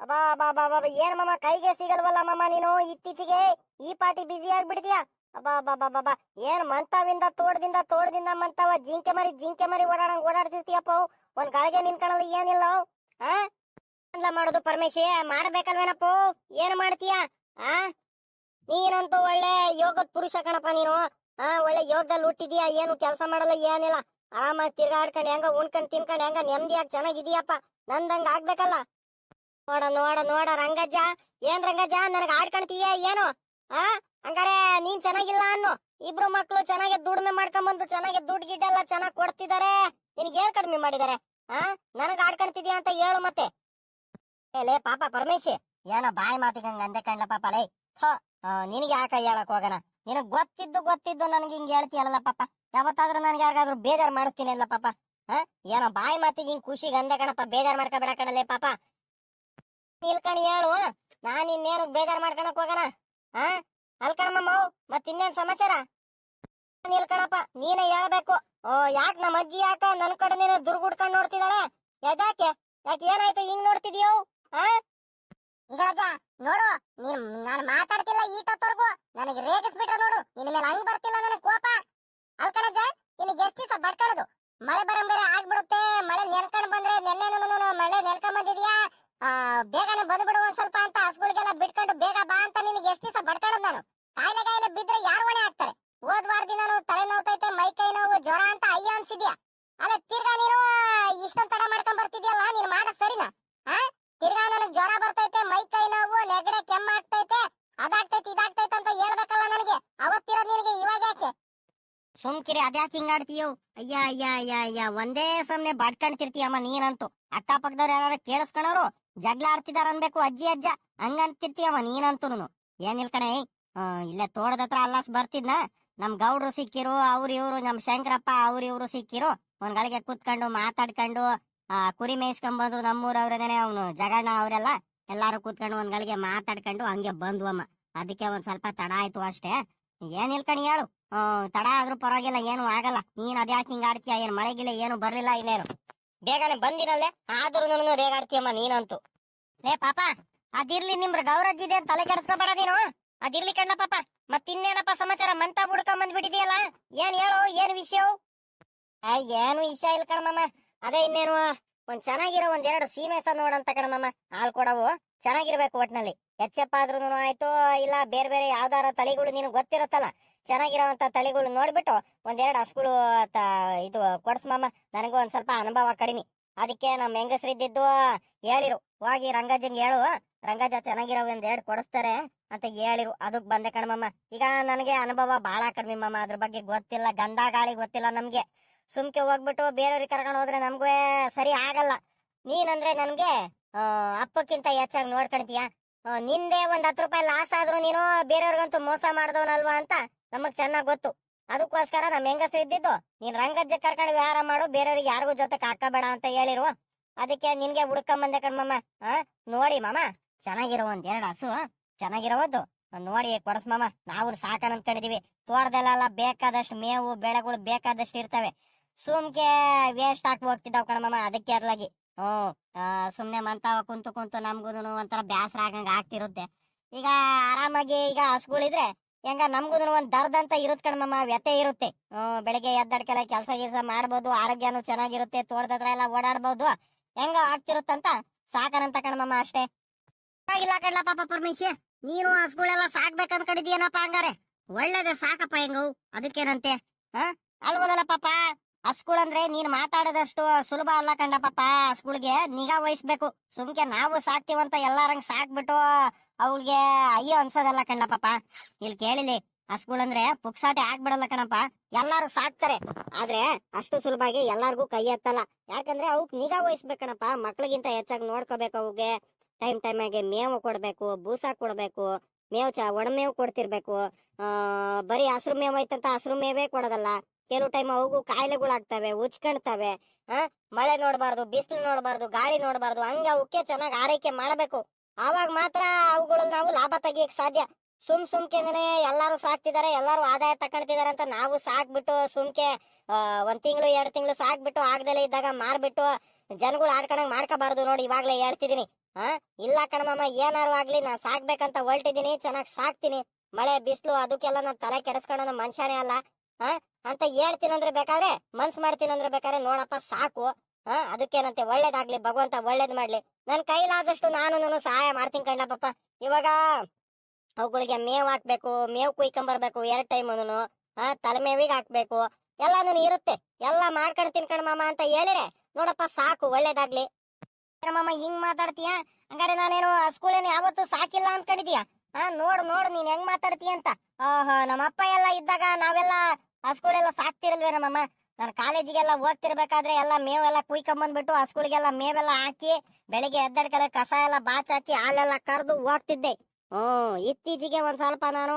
ಅಬಾ ಬಾ ಬಾಬಾ ಬಾ ಏನ್ ಮಾಮ, ಕೈಗೆ ಸಿಗಲ್ವಲ್ಲ ಮಮ್ಮ ನೀನು ಇತ್ತೀಚೆಗೆ? ಈ ಪಾಟಿ ಬಿಸಿ ಆಗ್ಬಿಡ್ತೀಯಾ ಅಬ್ಬಾ ಬಾಬಾ ಏನ್ ಮಂತವಿಂದ ತೋಟದಿಂದ ತೋಟದಿಂದ ಮಂತವ, ಜಿಂಕೆ ಮರಿ ಜಿಂಕೆ ಮರಿ ಓಡಾಡಂಗ್ ಓಡಾಡ್ತಿರ್ತೀಯಪ್ಪ. ಒಂದ್ ಗಳಿಗೆ ನಿನ್ಕಣಲ್ಲ ಏನಿಲ್ಲ. ಆ? ಮಾಡೋದು ಪರಮೇಶಿ, ಮಾಡ್ಬೇಕಲ್ವೇನಪ್ಪ ಏನ್ ಮಾಡ್ತೀಯ? ಆ? ನೀನಂತೂ ಒಳ್ಳೆ ಯೋಗದ ಪುರುಷ ಕಣಪ್ಪ ನೀನು. ಹಾ ಒಳ್ಳೆ ಯೋಗದಲ್ಲಿ ಹುಟ್ಟಿದ್ಯಾ? ಏನು ಕೆಲಸ ಮಾಡಲ್ಲ, ಏನಿಲ್ಲ. ಆರಾಮಾಗಿ ತಿರ್ಗಾಡ್ಕೊಂಡು ಹೆಂಗ ಉಣ್ಕೊಂಡ್ ತಿನ್ಕೊಂಡ್ ಹೆಂಗ ನೆಮ್ಮದಿಯಾಗಿ ಚೆನ್ನಾಗಿದೀಯಪ್ಪ ನಂದಂಗ ಆಗ್ಬೇಕಲ್ಲ. ನೋಡ ನೋಡ ನೋಡ ರಂಗಜ್ಜ. ಏನ್ ರಂಗಜ್ಜ? ನನಗ್ ಆಡ್ಕೊಂತೀಯ ಏನು? ಆ? ಹಂಗಾರೆ ನೀನ್ ಚೆನ್ನಾಗಿಲ್ಲ ಅನ್ನು. ಇಬ್ರು ಮಕ್ಳು ಚೆನ್ನಾಗಿ ದುಡಿಮೆ ಮಾಡ್ಕೊಂಬಂದು ಚೆನ್ನಾಗಿ ದುಡ್ಡು ಗಿಡ್ಡೆಲ್ಲ ಚೆನ್ನಾಗಿ ಕೊಡ್ತಿದಾರೆ. ನಿನಗೆ ಏನ್ ಕಡಿಮೆ ಮಾಡಿದಾರೆ? ಆ? ನನಗ್ ಆಡ್ಕೊಂತಿದ್ಯಾ ಅಂತ ಹೇಳು ಮತ್ತೆ. ಲೇ, ಪಾಪ ಪರಮೇಶ್. ಏನೋ ಬಾಯಿ ಮಾತಿಗಂಗ ಅಂದೆ ಕಣ್ಲ, ಪಾಪ, ಲೇ. ಥೋ ನಿನಗೆ ಯಾಕ ಹೇಳಕ್ ಹೋಗಣ? ನಿನಗ್ ಗೊತ್ತಿದ್ದು ಗೊತ್ತಿದ್ದು ನನ್ಗೆ ಹಿಂಗ್ ಹೇಳ್ತೀಯಲ್ಲ, ಪಾಪ. ಯಾವತ್ತಾದ್ರೂ ನನ್ಗೆ ಯಾರಿಗಾದ್ರೂ ಬೇಜಾರ್ ಮಾಡ್ತೀನಿ ಅಲ್ಲ ಪಾಪ. ಹ ಏನೋ ಬಾಯಿ ಮಾತಿಗೆ ಹಿಂಗ್ ಖುಷಿಗೆ ಅಂದೆ ಕಣಪ್ಪ, ಬೇಜಾರ್ ಮಾಡ್ಕೊಬೇಡ ಕಣಲೇ, ಪಾಪ. ನಿಲ್ಕಣಿ ಹೇಳು. ನಾನ್ ಇನ್ನೇನು ಬೇಜಾರ್ ಮಾಡ್ಕೊಳಕ್ ಹೋಗಣ ಹಾ ಅಲ್ಕಣಮ್ಮ ಮತ್ ಇನ್ನೇನ್ ಸಮಾಚಾರ? ನಿಲ್ಕಣಪ್ಪ, ನೀನೇ ಹೇಳ್ಬೇಕು. ಓ, ಯಾಕ್ ನಮ್ಮ ಅಜ್ಜಿ ಯಾಕ ನನ್ ಕಡೆ ನೀನು ದುರ್ಗುಡ್ಕೊಂಡ್ ನೋಡ್ತಿದಾಳೆ ಯಾಕೆ ಯಾಕೆ ಏನಾಯ್ತು ಹಿಂಗ್ ನೋಡ್ತಿದ್ಯೋ ಹಾ ಅಜ್ಜ, ನೋಡು, ನೀನ್, ನಾನು ಮಾತಾಡ್ತಿಲ್ಲ ಈಟೊತ್ತವರೆಗೂ ನನಗೆ ರೇಗಿಸ್ಬಿಟ್ರೆ ನೋಡು. ನಿನ್ನ ಮೇಲೆ ಹಂಗ್ ಬರ್ತಿಲ್ಲ ನನಗೆ ಕೋಪ. ಅಲ್ಕಣಜ್ಜ ನಿನಗೆ ಎಷ್ಟು ದಿವಸ ಬಡ್ಕೊಳ್ಳೋದು ಮಳೆ ಬರಂಬರೆ ಆಗ್ಬಿಡುತ್ತೆ. ಮಳೆ ನೆನ್ಕೊಂಡ್ ಬಂದ್ರೆ ನೆನ್ನೆ ಮಳೆ ನೆನ್ಕೊಂಡ್ ಬಂದಿದ್ಯಾ ಬೇಗನೆ ಬಂದ್ಬಿಡು ಒಂದ್ ಸ್ವಲ್ಪ ಅಂತ ಹಸುಗಳಿಗೆಲ್ಲ ಬಿಟ್ಕೊಂಡು ಬೇಗ ಬಾ ಅಂತ ನಿನಗೆ ಎಷ್ಟು ದಿವಸ ಬಡ್ಕೊಳ್ಳೋದು ನಾನು? ಕಾಯಿಲೆ ಕಾಯಿಲೆ ಬಿದ್ರೆ ಯಾರು ಹೊಣೆ ಆಗ್ತಾರೆ ಹೋದ್ ನಾನು ತಲೆ ನೋವ್ತೈತೆ ಮೈ ಕೈ ನೋವು, ಜ್ವರ ಅಂತ ಅಯ್ಯ ಅನ್ಸಿದ್ಯಾ? ಅಲ್ಲ, ತಿರ್ಗಾ ನೀನು ಇಷ್ಟೊಂದ್ ತಡ ಮಾಡ್ಕೊಂಡ್ ಬರ್ತಿದ್ಯಲ್ಲ, ನೀನ್ ಮಾಡ ಸರಿನಾ? ಆ? ತಿರ್ಗಾ ನನಗ್ ಜ್ವರ ಬರ್ತೈತೆ, ಮೈ ಕೈ ನೋವು, ನೆಗಡೆ ಕೆಮ್ಮಾಗ್ತೈತೆ ಅದಾಗ್ತೈತೆ, ಇದಾಗ್ತೈತೆ ಅಂತ ಹೇಳ್ಬೇಕಲ್ಲ ನನಗೆ, ಅವತ್ತಿರೋದ್ ನಿನಗೆ ಇವಾಗ ಯಾಕೆ? ಸುಮ್ಕಿರಿ, ಅದ್ಯಾಕೆ ಹಿಂಗಾಡ್ತೀಯೋ? ಅಯ್ಯ ಅಯ್ಯ ಅಯ್ಯ ಅಯ್ಯ ಒಂದೇ ಸೊನ್ನೆ ಬಾಡ್ಕೊಂತಿರ್ತೀಯಮ್ಮ ನೀನಂತೂ. ಅಕ್ಕಪಕ್ಕದವ್ರು ಯಾರು ಕೇಳಿಸ್ಕೊಳೋರು ಜಗಳ ಆಡ್ತಿದಾರ ಅನ್ಬೇಕು ಅಜ್ಜಿ, ಅಜ್ಜ, ಹಂಗಂತಿರ್ತೀಯಮ್ಮ ನೀನಂತೂನು ಏನಿಲ್ ಕಣೆ ಇಲ್ಲೇ ತೋಡದ ಹತ್ರ ಅಲ್ಲಾಸ್ ಬರ್ತಿದ್ನ, ನಮ್ ಗೌಡ್ರು ಸಿಕ್ಕಿರು, ಅವ್ರ ಇವ್ರು, ನಮ್ ಶಂಕರಪ್ಪ ಅವ್ರ ಇವ್ರು ಸಿಕ್ಕಿರು ಒಂದ್ಗಳಿಗೆ ಕೂತ್ಕೊಂಡು ಮಾತಾಡ್ಕೊಂಡು, ಆ, ಕುರಿ ಮೇಯಿಸ್ಕೊಂಡ್ ಬಂದ್ರು ನಮ್ಮೂರವ್ರದೇನೆ ಅವನು ಜಗಣ್ಣ ಅವರೆಲ್ಲ, ಎಲ್ಲಾರು ಕೂತ್ಕೊಂಡು ಒಂದ್ಗಳಿಗೆ ಮಾತಾಡ್ಕೊಂಡು ಹಂಗೆ ಬಂದ್ವಮ್ಮ. ಅದಕ್ಕೆ ಒಂದ್ ಸ್ವಲ್ಪ ತಡ ಆಯ್ತು ಅಷ್ಟೇ. ಏನ್ ಇಲ್ಕಣಿ ಹೇಳು? ತಡ ಆದ್ರೂ ಪರವಾಗಿಲ್ಲ, ಏನು ಆಗಲ್ಲ. ನೀನ್ ಅದ್ಯಾಕೆ ಹಿಂಗ ಆಡ್ತೀಯ? ಏನ್ ಮಳೆಗಿಲ್ಲ ಏನು ಬರ್ಲಿಲ್ಲ ಇನ್ನೇನು? ಬೇಗನೆ ಬಂದಿರಲ್ಲೇ ಆದ್ರೂ ರೇಗಾಡ್ತೀಯಮ್ಮ ನೀನಂತೂ. ಲೇ ಪಾಪ, ಅದಿರ್ಲಿ ನಿಮ್ರ ಗೌರಜ್ಜಿದೆ ಅಂತ ತಲೆ ಕೆಡಿಸ್ಕೊಬೇಡ ನೀನು. ಅದಿರ್ಲಿ ಕಣ್ಲ ಪಾಪ. ಮತ್ತಿನ್ನೇನಪ್ಪ ಸಮಾಚಾರ? ಮಂತ ಬುಡ್ಕೊಂಡ್ ಬಂದ್ಬಿಟ್ಟಿದೆಯಲ್ಲ? ಏನ್ ಹೇಳು? ಏನ್ ವಿಷಯವು ಏನು ವಿಷಯ ಇಲ್ಲ ಕಣಮ್ಮ ಅದೇ ಇನ್ನೇನು, ಒಂದ್ ಚೆನ್ನಾಗಿರೋ ಒಂದ್ ಎರಡು ಸೀಮೆಸ ನೋಡಂತ ಕಣಮ್ಮ ಹಾಲ್ ಕೊಡವು. ಚೆನ್ನಾಗಿರ್ಬೇಕು ಒಟ್ನಲ್ಲಿ. ಎಚ್ಚಪ್ಪ ಆದ್ರೂನು ಆಯ್ತು ಇಲ್ಲ ಬೇರೆ ಬೇರೆ ಯಾವ್ದಾರ ತಳಿಗಳು ನಿನಗೆ ಗೊತ್ತಿರುತ್ತಲ್ಲ? ಚೆನ್ನಾಗಿರೋಂತ ತಳಿಗಳು ನೋಡ್ಬಿಟ್ಟು ಒಂದೆರಡು ಹಸುಗಳು ಇದು ಕೊಡ್ಸ್ಮಮ್ಮ ನನಗೂ ಒಂದ್ ಸ್ವಲ್ಪ ಅನುಭವ ಕಡಿಮೆ. ಅದಕ್ಕೆ ನಮ್ಮ ಹೆಂಗಸ್ರಿದ್ದು ಹೇಳಿರು ಹೋಗಿ ರಂಗಜ್ಜಂಗೆ ಹೇಳು ರಂಗಜ್ಜ ಚೆನ್ನಾಗಿರೋ ಒಂದ್ ಎರಡು ಕೊಡಿಸ್ತಾರೆ ಅಂತ ಹೇಳಿರು ಅದಕ್ಕೆ ಬಂದೆ ಕಣಮಮ್ಮ ಈಗ ನನಗೆ ಅನುಭವ ಭಾಳ ಕಡಿಮೆ ಮಮ್ಮ ಅದ್ರ ಬಗ್ಗೆ ಗೊತ್ತಿಲ್ಲ ಗಂಧ ಗಾಳಿ ಗೊತ್ತಿಲ್ಲ ನಮಗೆ. ಸುಮ್ಕೆ ಹೋಗ್ಬಿಟ್ಟು ಬೇರೆಯವ್ರಿಗೆ ಕರ್ಕೊಂಡು ಹೋದ್ರೆ ನಮಗೂ ಸರಿ ಆಗಲ್ಲ. ನೀನಂದ್ರೆ ನನಗೆ ಅಪ್ಪಕ್ಕಿಂತ ಹೆಚ್ಚಾಗಿ ನೋಡ್ಕೊಂತೀಯ ಆ, ನಿಂದೆ ಒಂದ್ ಹತ್ತು ರೂಪಾಯಿ ಲಾಸ್ ಆದ್ರು ನೀನು ಬೇರೆಯವ್ರಿಗಂತೂ ಮೋಸ ಮಾಡ್ದವನಲ್ವಾ ಅಂತ ನಮಗ್ ಚೆನ್ನಾಗ್ ಗೊತ್ತು. ಅದಕ್ಕೋಸ್ಕರ ನಮ್ ಹೆಂಗಸ್ರು ಇದ್ದಿದ್ದು, ನೀನ್ ರಂಗಜ್ಜ ಕರ್ಕೊಂಡು ವ್ಯವಹಾರ ಮಾಡು, ಬೇರೆಯವ್ರಿಗೆ ಯಾರಿಗೂ ಜೊತೆ ಹಾಕಬೇಡ ಅಂತ ಹೇಳಿರು. ಅದಕ್ಕೆ ನಿನ್ಗೆ ಹುಡ್ಕೊಂಡ್ ಬಂದೆ ಕಣ್ಮಮ್ಮ ಆ ನೋಡಿ ಮಾಮ, ಚೆನ್ನಾಗಿರೋ ಒಂದ್ ಎರಡು ಹಸು ಚೆನ್ನಾಗಿರೋದು ನೋಡಿ ಕೊಡಸ್ ಮಾಮ ನಾವು ಸಾಕನ್ ಅನ್ಕೊಂಡಿದೀವಿ ತೋಟದಲ್ಲೆಲ್ಲ ಬೇಕಾದಷ್ಟು ಮೇವು, ಬೆಳೆಗಳು ಬೇಕಾದಷ್ಟು ಇರ್ತವೆ. ಸುಮ್ಕೆ ವೇಸ್ಟ್ ಹಾಕಿ ಹೋಗ್ತಿದ್ದಾವ್ ಕಣಮ್ಮ ಅದಕ್ಕೆ ಅದ್ಲಾಗಿ. ಹ್ಮ್ ಆ, ಸುಮ್ನೆ ಮಂತಾವ ಕುಂತು ಕುಂತು ನಮ್ಗೂನು ಒಂಥರ ಬ್ಯಾಸರ ಆಗಂಗ ಆಗ್ತಿರುತ್ತೆ. ಈಗ ಆರಾಮಾಗಿ ಈಗ ಹಸುಗಳಿದ್ರೆ ಹೆಂಗ ನಮ್ಗೂನು ಒಂದ್ ದರ್ದ ಅಂತ ಇರುತ್ತೆ ಕಣಮಮ್ಮ ವ್ಯತೆ ಇರುತ್ತೆ. ಹ್ಮ್ ಬೆಳಿಗ್ಗೆ ಎದ್ದಡ್ಕೆಲ್ಲ ಕೆಲಸ ಗೀಸ ಮಾಡ್ಬೋದು ಆರೋಗ್ಯನೂ ಚೆನ್ನಾಗಿರುತ್ತೆ ತೋಟದ ಹತ್ರ ಎಲ್ಲ ಓಡಾಡ್ಬೋದು ಹೆಂಗ ಆಗ್ತಿರುತ್ತಂತ ಸಾಕನಂತ ಕಣಮಮ್ಮ ಅಷ್ಟೇ. ಇಲ್ಲ ಕಣ್ಲ ಪಾಪ ಪರಮೇಶ್ ನೀನು ಹಸುಗಳೆಲ್ಲ ಸಾಕ್ಬೇಕಂತ ಅನ್ಕೊಂಡಿದ್ಯೇನಪ್ಪ ಹಂಗಾರೆ? ಒಳ್ಳೇದೇ ಸಾಕಪ್ಪ ಹೆಂಗವು ಅದಕ್ಕೇನಂತೆ? ಹ ಅಲ್ಬೋದಲ್ಲ ಪಾಪ? ಹಸ್ಗಳಂದ್ರೆ ನೀನ್ ಮಾತಾಡೋದಷ್ಟು ಸುಲಭ ಅಲ್ಲ ಕಂಡ ಪಾಪ ಹಸ್ಗಳಿಗೆ ನಿಗಾ ವಹಿಸ್ಬೇಕು. ಸುಮ್ಕೆ ನಾವು ಸಾಕ್ತಿವಂತ ಎಲ್ಲಾರಂಗ್ ಸಾಕ್ಬಿಟ್ಟು ಅವಳಿಗೆ ಅಯ್ಯೋ ಅನ್ಸೋದಲ್ಲ ಕಣ್ಣ ಪಾಪ ಇಲ್ಲಿ ಕೇಳಿಲಿ ಅಂದ್ರೆ ಪುಕ್ಸಾಟೆ ಆಗ್ಬಿಡಲ್ಲ ಕಣಪ್ಪ. ಎಲ್ಲಾರು ಸಾಕ್ತಾರೆ. ಆದ್ರೆ ಅಷ್ಟು ಸುಲಭವಾಗಿ ಎಲ್ಲಾರ್ಗೂ ಕೈ ಎತ್ತಲ್ಲ. ಯಾಕಂದ್ರೆ ಅವಕ್ ನಿಗಾ ವಹಿಸ್ಬೇಕಣಪ್ಪ ಮಕ್ಳಿಗಿಂತ ಹೆಚ್ಚಾಗಿ ನೋಡ್ಕೋಬೇಕು ಅವ್ಗೆ. ಟೈಮ್ ಟೈಮ್ ಆಗಿ ಮೇವು ಕೊಡ್ಬೇಕು, ಬೂಸ ಕೊಡ್ಬೇಕು, ಮೇವು ಚ ಒಣಮೇವು ಕೊಡ್ತಿರ್ಬೇಕು. ಆ, ಬರೀ ಹಸ್ರು ಮೇವು ಐತಂತ ಹಸ್ರು ಮೇವೇ ಕೊಡೋದಲ್ಲ. ಕೆಲವು ಟೈಮ್ ಅವು ಕಾಯಿಲೆಗಳಾಗ್ತವೆ ಉಚ್ಕೊಂಡ್ತವೆ ಹಾ ಮಳೆ ನೋಡಬಾರ್ದು, ಬಿಸಿಲು ನೋಡಬಾರ್ದು, ಗಾಳಿ ನೋಡಬಾರ್ದು, ಹಂಗ ಅವಕ್ಕೆ ಚೆನ್ನಾಗಿ ಆರೈಕೆ ಮಾಡಬೇಕು. ಆವಾಗ ಮಾತ್ರ ಅವುಗಳಲ್ಲಿ ನಾವು ಲಾಭ ತೆಗಿಯಕ್ ಸಾಧ್ಯ. ಸುಮ್ ಸುಮ್ಕೆಂದ್ರೆ ಎಲ್ಲಾರು ಸಾಕ್ತಿದಾರೆ ಎಲ್ಲಾರು ಆದಾಯ ತಕೊಂತಿದಾರೆ ಅಂತ ನಾವು ಸಾಕ್ಬಿಟ್ಟು ಸುಮ್ಕೆ ಒಂದ್ ತಿಂಗಳು, ಎರಡ್ ತಿಂಗಳು ಸಾಕ್ಬಿಟ್ಟು ಆಗ್ದಲೇ ಇದ್ದಾಗ ಮಾರ್ಬಿಟ್ಟು ಜನಗಳು ಆಡ್ಕೊಂಡಂಗ್ ಮಾಡ್ಕೋಬಾರ್ದು ನೋಡಿ ಇವಾಗ್ಲೇ ಹೇಳ್ತಿದೀನಿ ಹಾ ಇಲ್ಲ ಕಣಮ್ಮ ಏನಾರು ಆಗ್ಲಿ ನಾನ್ ಸಾಕ್ಬೇಕಂತ ಹೊರಟಿದೀನಿ ಚೆನ್ನಾಗ್ ಸಾಕ್ತೀನಿ. ಮಳೆ, ಬಿಸಿಲು, ಅದಕ್ಕೆಲ್ಲ ನಾನ್ ತಲೆ ಕೆಡಿಸ್ಕೊಳ್ಳೋ ಮನುಷ್ಯನೇ ಅಲ್ಲ. ಆ? ಅಂತ ಹೇಳ್ತೀನಂದ್ರೆ ಬೇಕಾದ್ರೆ, ಮನ್ಸ್ ಮಾಡ್ತೀನಂದ್ರೆ ಬೇಕಾದ್ರೆ ನೋಡಪ್ಪ, ಸಾಕು. ಆ ಅದಕ್ಕೇನಂತೆ, ಒಳ್ಳೇದಾಗ್ಲಿ, ಭಗವಂತ ಒಳ್ಳೇದ್ ಮಾಡ್ಲಿ. ನನ್ ಕೈಲಾದಷ್ಟು ನಾನು ನಾನು ಸಹಾಯ ಮಾಡ್ತೀನಿ ಕಣ್ಣಪ್ಪಪ್ಪ. ಇವಾಗ ಅವುಗಳಿಗೆ ಮೇವ್ ಹಾಕ್ಬೇಕು, ಮೇವ್ ಕುಯ್ಕೊಂಬರ್ಬೇಕು ಎರಡ್ ಟೈಮ್ ಆ ತಲೆಮೇವಿಗೆ ಹಾಕ್ಬೇಕು. ಎಲ್ಲಾನು ಇರುತ್ತೆ. ಎಲ್ಲ ಮಾಡ್ಕೊಂಡು ತಿನ್ಕೊಂಡ್ ಮಾಮ ಅಂತ ಹೇಳಿರೆ ನೋಡಪ್ಪ, ಸಾಕು, ಒಳ್ಳೇದಾಗ್ಲಿ. ಮಾಮ ಹಿಂಗ್ ಮಾತಾಡ್ತೀಯ? ಹಂಗಾರೆ ನಾನೇನು ಸ್ಕೂಲೇನು ಯಾವತ್ತು ಸಾಕಿಲ್ಲ ಅನ್ಕೊಂಡಿದೀಯ ಹಾ, ನೋಡು ನೋಡು, ನೀನ್ ಹೆಂಗ್ ಮಾತಾಡ್ತೀಯ ಅಂತ. ಆಹಾ ನಮ್ಮಪ್ಪ ಎಲ್ಲ ಇದ್ದಾಗ ನಾವೆಲ್ಲ ಹಸ್ಗಳೆಲ್ಲ ಸಾಕ್ತಿರಲ್ವೇ ನಮ್ಮಮ್ಮ ನಾನು ಕಾಲೇಜಿಗೆಲ್ಲ ಹೋಗ್ತಿರ್ಬೇಕಾದ್ರೆ ಎಲ್ಲ ಮೇವೆಲ್ಲ ಕುಯ್ಕೊಂಬಂದ್ಬಿಟ್ಟು ಹಸ್ಗಳಿಗೆಲ್ಲ ಮೇವೆಲ್ಲ ಹಾಕಿ ಬೆಳಿಗ್ಗೆ ಎದ್ದಡ್ಕಲೆ ಕಸ ಎಲ್ಲ ಬಾಚಾಕಿ ಹಾಲೆಲ್ಲ ಕರೆದು ಹೋಗ್ತಿದ್ದೆ. ಹ್ಮ್ ಇತ್ತೀಚೆಗೆ ಒಂದ್ ಸ್ವಲ್ಪ ನಾನು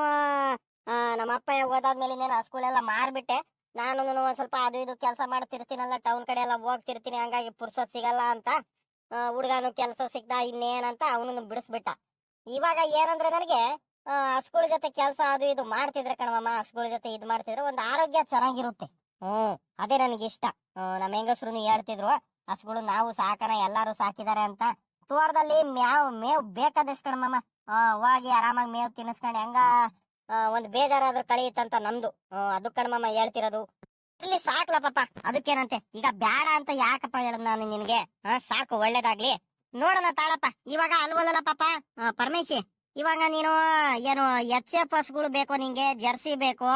ನಮ್ಮ ಅಪ್ಪ ಓದಾದ್ಮೇಲೆ ಇನ್ನೇನು ಹಸ್ಗಳೆಲ್ಲ ಮಾರ್ಬಿಟ್ಟೆ. ನಾನು ಒಂದ್ ಸ್ವಲ್ಪ ಅದು ಇದು ಕೆಲಸ ಮಾಡ್ತಿರ್ತೀನಲ್ಲ, ಟೌನ್ ಕಡೆ ಎಲ್ಲ ಹೋಗ್ತಿರ್ತೀನಿ, ಹಂಗಾಗಿ ಪುರ್ಸತ್ ಸಿಗಲ್ಲ ಅಂತ ಹುಡುಗನು ಕೆಲಸ ಸಿಗ್ದ ಇನ್ನೇನಂತ ಅವನನ್ನು ಬಿಡಿಸ್ಬಿಟ್ಟ. ಇವಾಗ ಏನಂದ್ರೆ ನನಗೆ ಹಸ್ಗಳ ಜೊತೆ ಕೆಲಸ ಅದು ಇದು ಮಾಡ್ತಿದ್ರೆ ಕಣವಮ್ಮ ಹಸುಗಳ ಜೊತೆ ಇದು ಮಾಡ್ತಿದ್ರೆ ಒಂದು ಆರೋಗ್ಯ ಚೆನ್ನಾಗಿರುತ್ತೆ. ಹ್ಮ್. ಅದೇ ನನಗೆ ಇಷ್ಟ. ನಮ್ಮ ಹೆಂಗಸ್ರು ಹೇಳ್ತಿದ್ರು ಹಸುಗಳು ನಾವು ಸಾಕಣ ಎಲ್ಲಾರು ಸಾಕಿದಾರೆ ಅಂತ. ತೋಟದಲ್ಲಿ ಮ್ಯಾವ್ ಮೇವ್ ಬೇಕಾದಷ್ಟು ಕಣಮ್ಮ ಹೋಗಿ ಆರಾಮಾಗಿ ಮೇವ್ ತಿನ್ನಿಸ್ಕೊಂಡು ಹೆಂಗ ಒಂದು ಬೇಜಾರಾದ್ರೂ ಕಳೆಯುತ್ತಂತ ನಮ್ದು. ಅದು ಕಣಮ್ಮ ಹೇಳ್ತಿರೋದು. ಇಲ್ಲಿ ಸಾಕ್ಲ ಪಾಪ ಅದಕ್ಕೇನಂತೆ? ಈಗ ಬ್ಯಾಡ ಅಂತ ಯಾಕಪ್ಪ ಹೇಳದ್ ನಾನು ನಿನಗೆ? ಹಾ ಸಾಕು ಒಳ್ಳೇದಾಗ್ಲಿ. ನೋಡೋಣ ತಾಳಪ್ಪ ಇವಾಗ ಅಲ್ವಲ್ಲ ಪಾಪ? ಪರಮೇಶಿ. ಇವಾಗ ನೀನು, ಏನು ಎಚ್ ಎಫ್ ಹಸ್ಗಳು ಬೇಕು ನಿಂಗೆ ಜರ್ಸಿ ಬೇಕು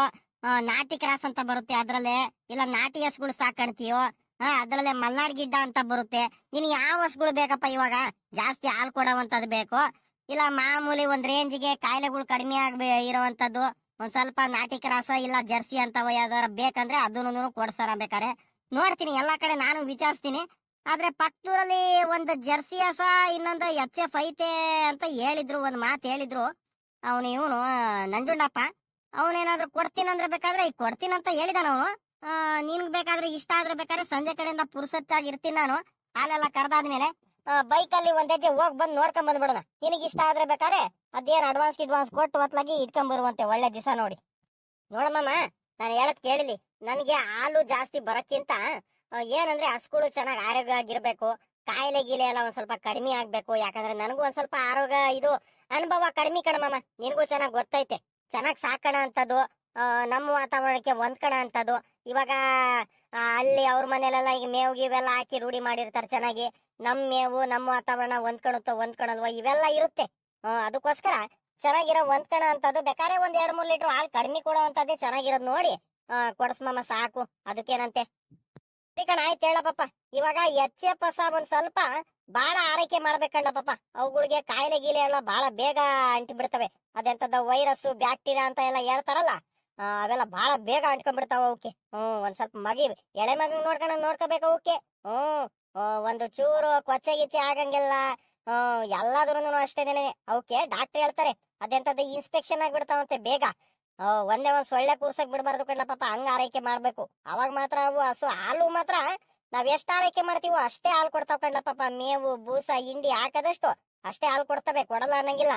ನಾಟಿ ಕ್ರಾಸ್ ಅಂತ ಬರುತ್ತೆ ಅದ್ರಲ್ಲೇ, ಇಲ್ಲ ನಾಟಿ ಹಸ್ಗಳು ಸಾಕಣ್ತೀಯೋ ಹಾ ಅದ್ರಲ್ಲೇ ಮಲ್ನಾಡ್ ಗಿಡ್ಡ ಅಂತ ಬರುತ್ತೆ. ನೀನು ಯಾವ ಹಸ್ಗಳು ಬೇಕಪ್ಪ ಇವಾಗ? ಜಾಸ್ತಿ ಹಾಲು ಕೊಡೋವಂಥದ್ದು ಬೇಕು, ಇಲ್ಲ ಮಾಮೂಲಿ ಒಂದ್ ರೇಂಜ್ಗೆ ಕಾಯಿಲೆಗಳು ಕಡಿಮೆ ಆಗ್ಬೇ, ಇರೋವಂಥದ್ದು, ಒಂದ್ ಸ್ವಲ್ಪ ನಾಟಿ ಕ್ರಾಸ ಇಲ್ಲ ಜರ್ಸಿ ಅಂತ ಯಾವ್ದಾರ ಬೇಕಂದ್ರೆ ಅದನ್ನು ಕೊಡ್ಸಾರ ಬೇಕಾರೆ. ನೋಡ್ತೀನಿ, ಎಲ್ಲಾ ಕಡೆ ನಾನು ವಿಚಾರಿಸ್ತೀನಿ. ಆದ್ರೆ ಪಕ್ಕದೂರಲ್ಲಿ ಒಂದು ಜರ್ಸಿ ಹಸ ಇನ್ನೊಂದು ಎಚ್ ಎಫ್ ಐತೆ ಅಂತ ಹೇಳಿದ್ರು, ಒಂದ್ ಮಾತು ಹೇಳಿದ್ರು. ಅವನು ಇವನು ನಂಜುಂಡಪ್ಪ. ಅವನೇನಾದ್ರೂ ಕೊಡ್ತೀನಂದ್ರೆ ಬೇಕಾದ್ರೆ ಈಗ ಕೊಡ್ತೀನಂತ ಹೇಳಿದಾನ ಅವನು. ನಿನ್ಗೆ ಬೇಕಾದ್ರೆ ಇಷ್ಟ ಆದ್ರೆ ಬೇಕಾದ್ರೆ ಸಂಜೆ ಕಡೆಯಿಂದ ಪುರುಸತ್ತಾಗಿ ಇರ್ತೀನಿ ನಾನು. ಹಾಲೆಲ್ಲ ಕರೆದಾದ್ಮೇಲೆ ಬೈಕಲ್ಲಿ ಒಂದ್ ಹೆಜ್ಜೆ ಹೋಗ್ ಬಂದ್ ನೋಡ್ಕೊಂಡ್ ಬಂದ್ಬಿಡೋಣ. ನಿನಗೆ ಇಷ್ಟ ಆದ್ರೆ ಬೇಕಾದ್ರೆ ಅದೇನು ಅಡ್ವಾನ್ಸ್ ಗಿಡ್ವಾನ್ಸ್ ಕೊಟ್ಟು ಹೊತ್ಲಾಗಿ ಇಟ್ಕೊಂಡ್ ಬರುವಂತೆ ಒಳ್ಳೆ ದಿವಸ ನೋಡಿ. ನೋಡಮ್ಮ ನಾನು ಹೇಳದ್ ಕೇಳಿಲಿ. ನನಗೆ ಹಾಲು ಜಾಸ್ತಿ ಬರಕ್ಕಿಂತ ಏನಂದ್ರೆ ಹಸುಗಳು ಚೆನ್ನಾಗಿ ಆರೋಗ್ಯ ಆಗಿರ್ಬೇಕು ಕಾಯಿಲೆ ಗೀಲೆ ಎಲ್ಲ ಒಂದ್ ಸ್ವಲ್ಪ ಕಡಿಮೆ ಆಗ್ಬೇಕು. ಯಾಕಂದ್ರೆ ನನಗೂ ಒಂದ್ ಸ್ವಲ್ಪ ಆರೋಗ್ಯ ಇದು ಅನುಭವ ಕಡಿಮೆ ಕಣಮ್ಮ ನಿನಗೂ ಚೆನ್ನಾಗಿ ಗೊತ್ತೈತೆ. ಚೆನ್ನಾಗಿ ಸಾಕಣ ಅಂತದ್ದು ನಮ್ಮ ವಾತಾವರಣಕ್ಕೆ ಹೊಂದ್ಕಣ ಅಂತದ್ದು. ಇವಾಗ ಅಲ್ಲಿ ಅವ್ರ ಮನೇಲೆಲ್ಲ ಈಗ ಮೇವು ಇವೆಲ್ಲ ಹಾಕಿ ರೂಢಿ ಮಾಡಿರ್ತಾರೆ ಚೆನ್ನಾಗಿ. ನಮ್ ಮೇವು ನಮ್ಮ ವಾತಾವರಣ ಹೊಂದ್ಕೊಳುತ್ತೋ ಹೊಂದ್ಕೊಳಲ್ವೋ ಇವೆಲ್ಲ ಇರುತ್ತೆ. ಅದಕ್ಕೋಸ್ಕರ ಚೆನ್ನಾಗಿರೋ ಹೊಂದ್ಕಣ ಅಂತದ್ದು. ಬೇಕಾದ್ರೆ ಒಂದ್ ಎರಡ್ ಮೂರ್ ಲೀಟರ್ ಹಾಲು ಕಡಿಮೆ ಕೊಡೋ ಅಂತದ್ದೇ ಚೆನ್ನಾಗಿರೋದ್ ನೋಡಿ. ಕೊಡ್ಸ್ಮಮ್ಮ ಸಾಕು. ಅದಕ್ಕೇನಂತೆ? ಕಣ ಆಯ್ತು ಹೇಳಪ್ಪ ಇವಾಗ ಎಚ್ ಎಫ್ ಹೊಸ ಒಂದ್ ಸ್ವಲ್ಪ ಬಾಳ ಆರೈಕೆ ಮಾಡ್ಬೇಕಂಡಪ್ಪ ಅವುಗಳಿಗೆ ಕಾಯಿಲೆ ಗೀಲೆ ಎಲ್ಲ ಬಹಳ ಬೇಗ ಅಂಟಿ ಬಿಡ್ತವೆ ಅದೆಂತದ ವೈರಸ್ ಬ್ಯಾಕ್ಟೀರಿಯಾ ಅಂತ ಎಲ್ಲ ಹೇಳ್ತಾರಲ್ಲ ಅವೆಲ್ಲ ಬಹಳ ಬೇಗ ಅಂಟ್ಕೊಂಡ್ಬಿಡ್ತಾವ ಅವಕ್ಕೆ ಹ್ಮ್, ಒಂದ್ ಸ್ವಲ್ಪ ಮಗಿ, ಎಳೆ ಮಗ ನೋಡ್ಕೊಂಡ್ ನೋಡ್ಕೋಬೇಕು ಅವಕ್ಕೆ ಹ್ಮ್ ಒಂದು ಚೂರು ಕೊಚ್ಚೆ ಗಿಚ್ಚೆ ಆಗಂಗಿಲ್ಲ ಹ್ಮ್ ಎಲ್ಲಾದ್ರೂ ಅಷ್ಟೇ ಅವಕ್ಕೆ ಡಾಕ್ಟರ್ ಹೇಳ್ತಾರೆ ಅದೆಂತದ ಇನ್ಸ್ಪೆಕ್ಷನ್ ಆಗ್ಬಿಡ್ತಾವಂತೆ ಬೇಗ. ಒಂದೇ ಒಂದ್ ಸೊಳ್ಳೆ ಕೂರ್ಸಕ್ ಬಿಡಬಾರ್ದು ಕಡ್ಲ ಪಾಪ ಹಂಗ ಆರೈಕೆ ಮಾಡ್ಬೇಕು. ಅವಾಗ ಮಾತ್ರ ಅವು ಹಸು ಹಾಲು ಮಾತ್ರ ನಾವ್ ಎಷ್ಟ್ ಆರೈಕೆ ಮಾಡ್ತೀವೋ ಅಷ್ಟೇ ಹಾಲು ಕೊಡ್ತಾವ್ ಕಡ್ಲ ಪಾಪ. ಮೇವು ಬೂಸ ಹಿಂಡಿ ಹಾಕದಷ್ಟು ಅಷ್ಟೇ ಹಾಲು ಕೊಡ್ತವೆ ಕೊಡಲ್ಲ ಅನ್ನಂಗಿಲ್ಲ.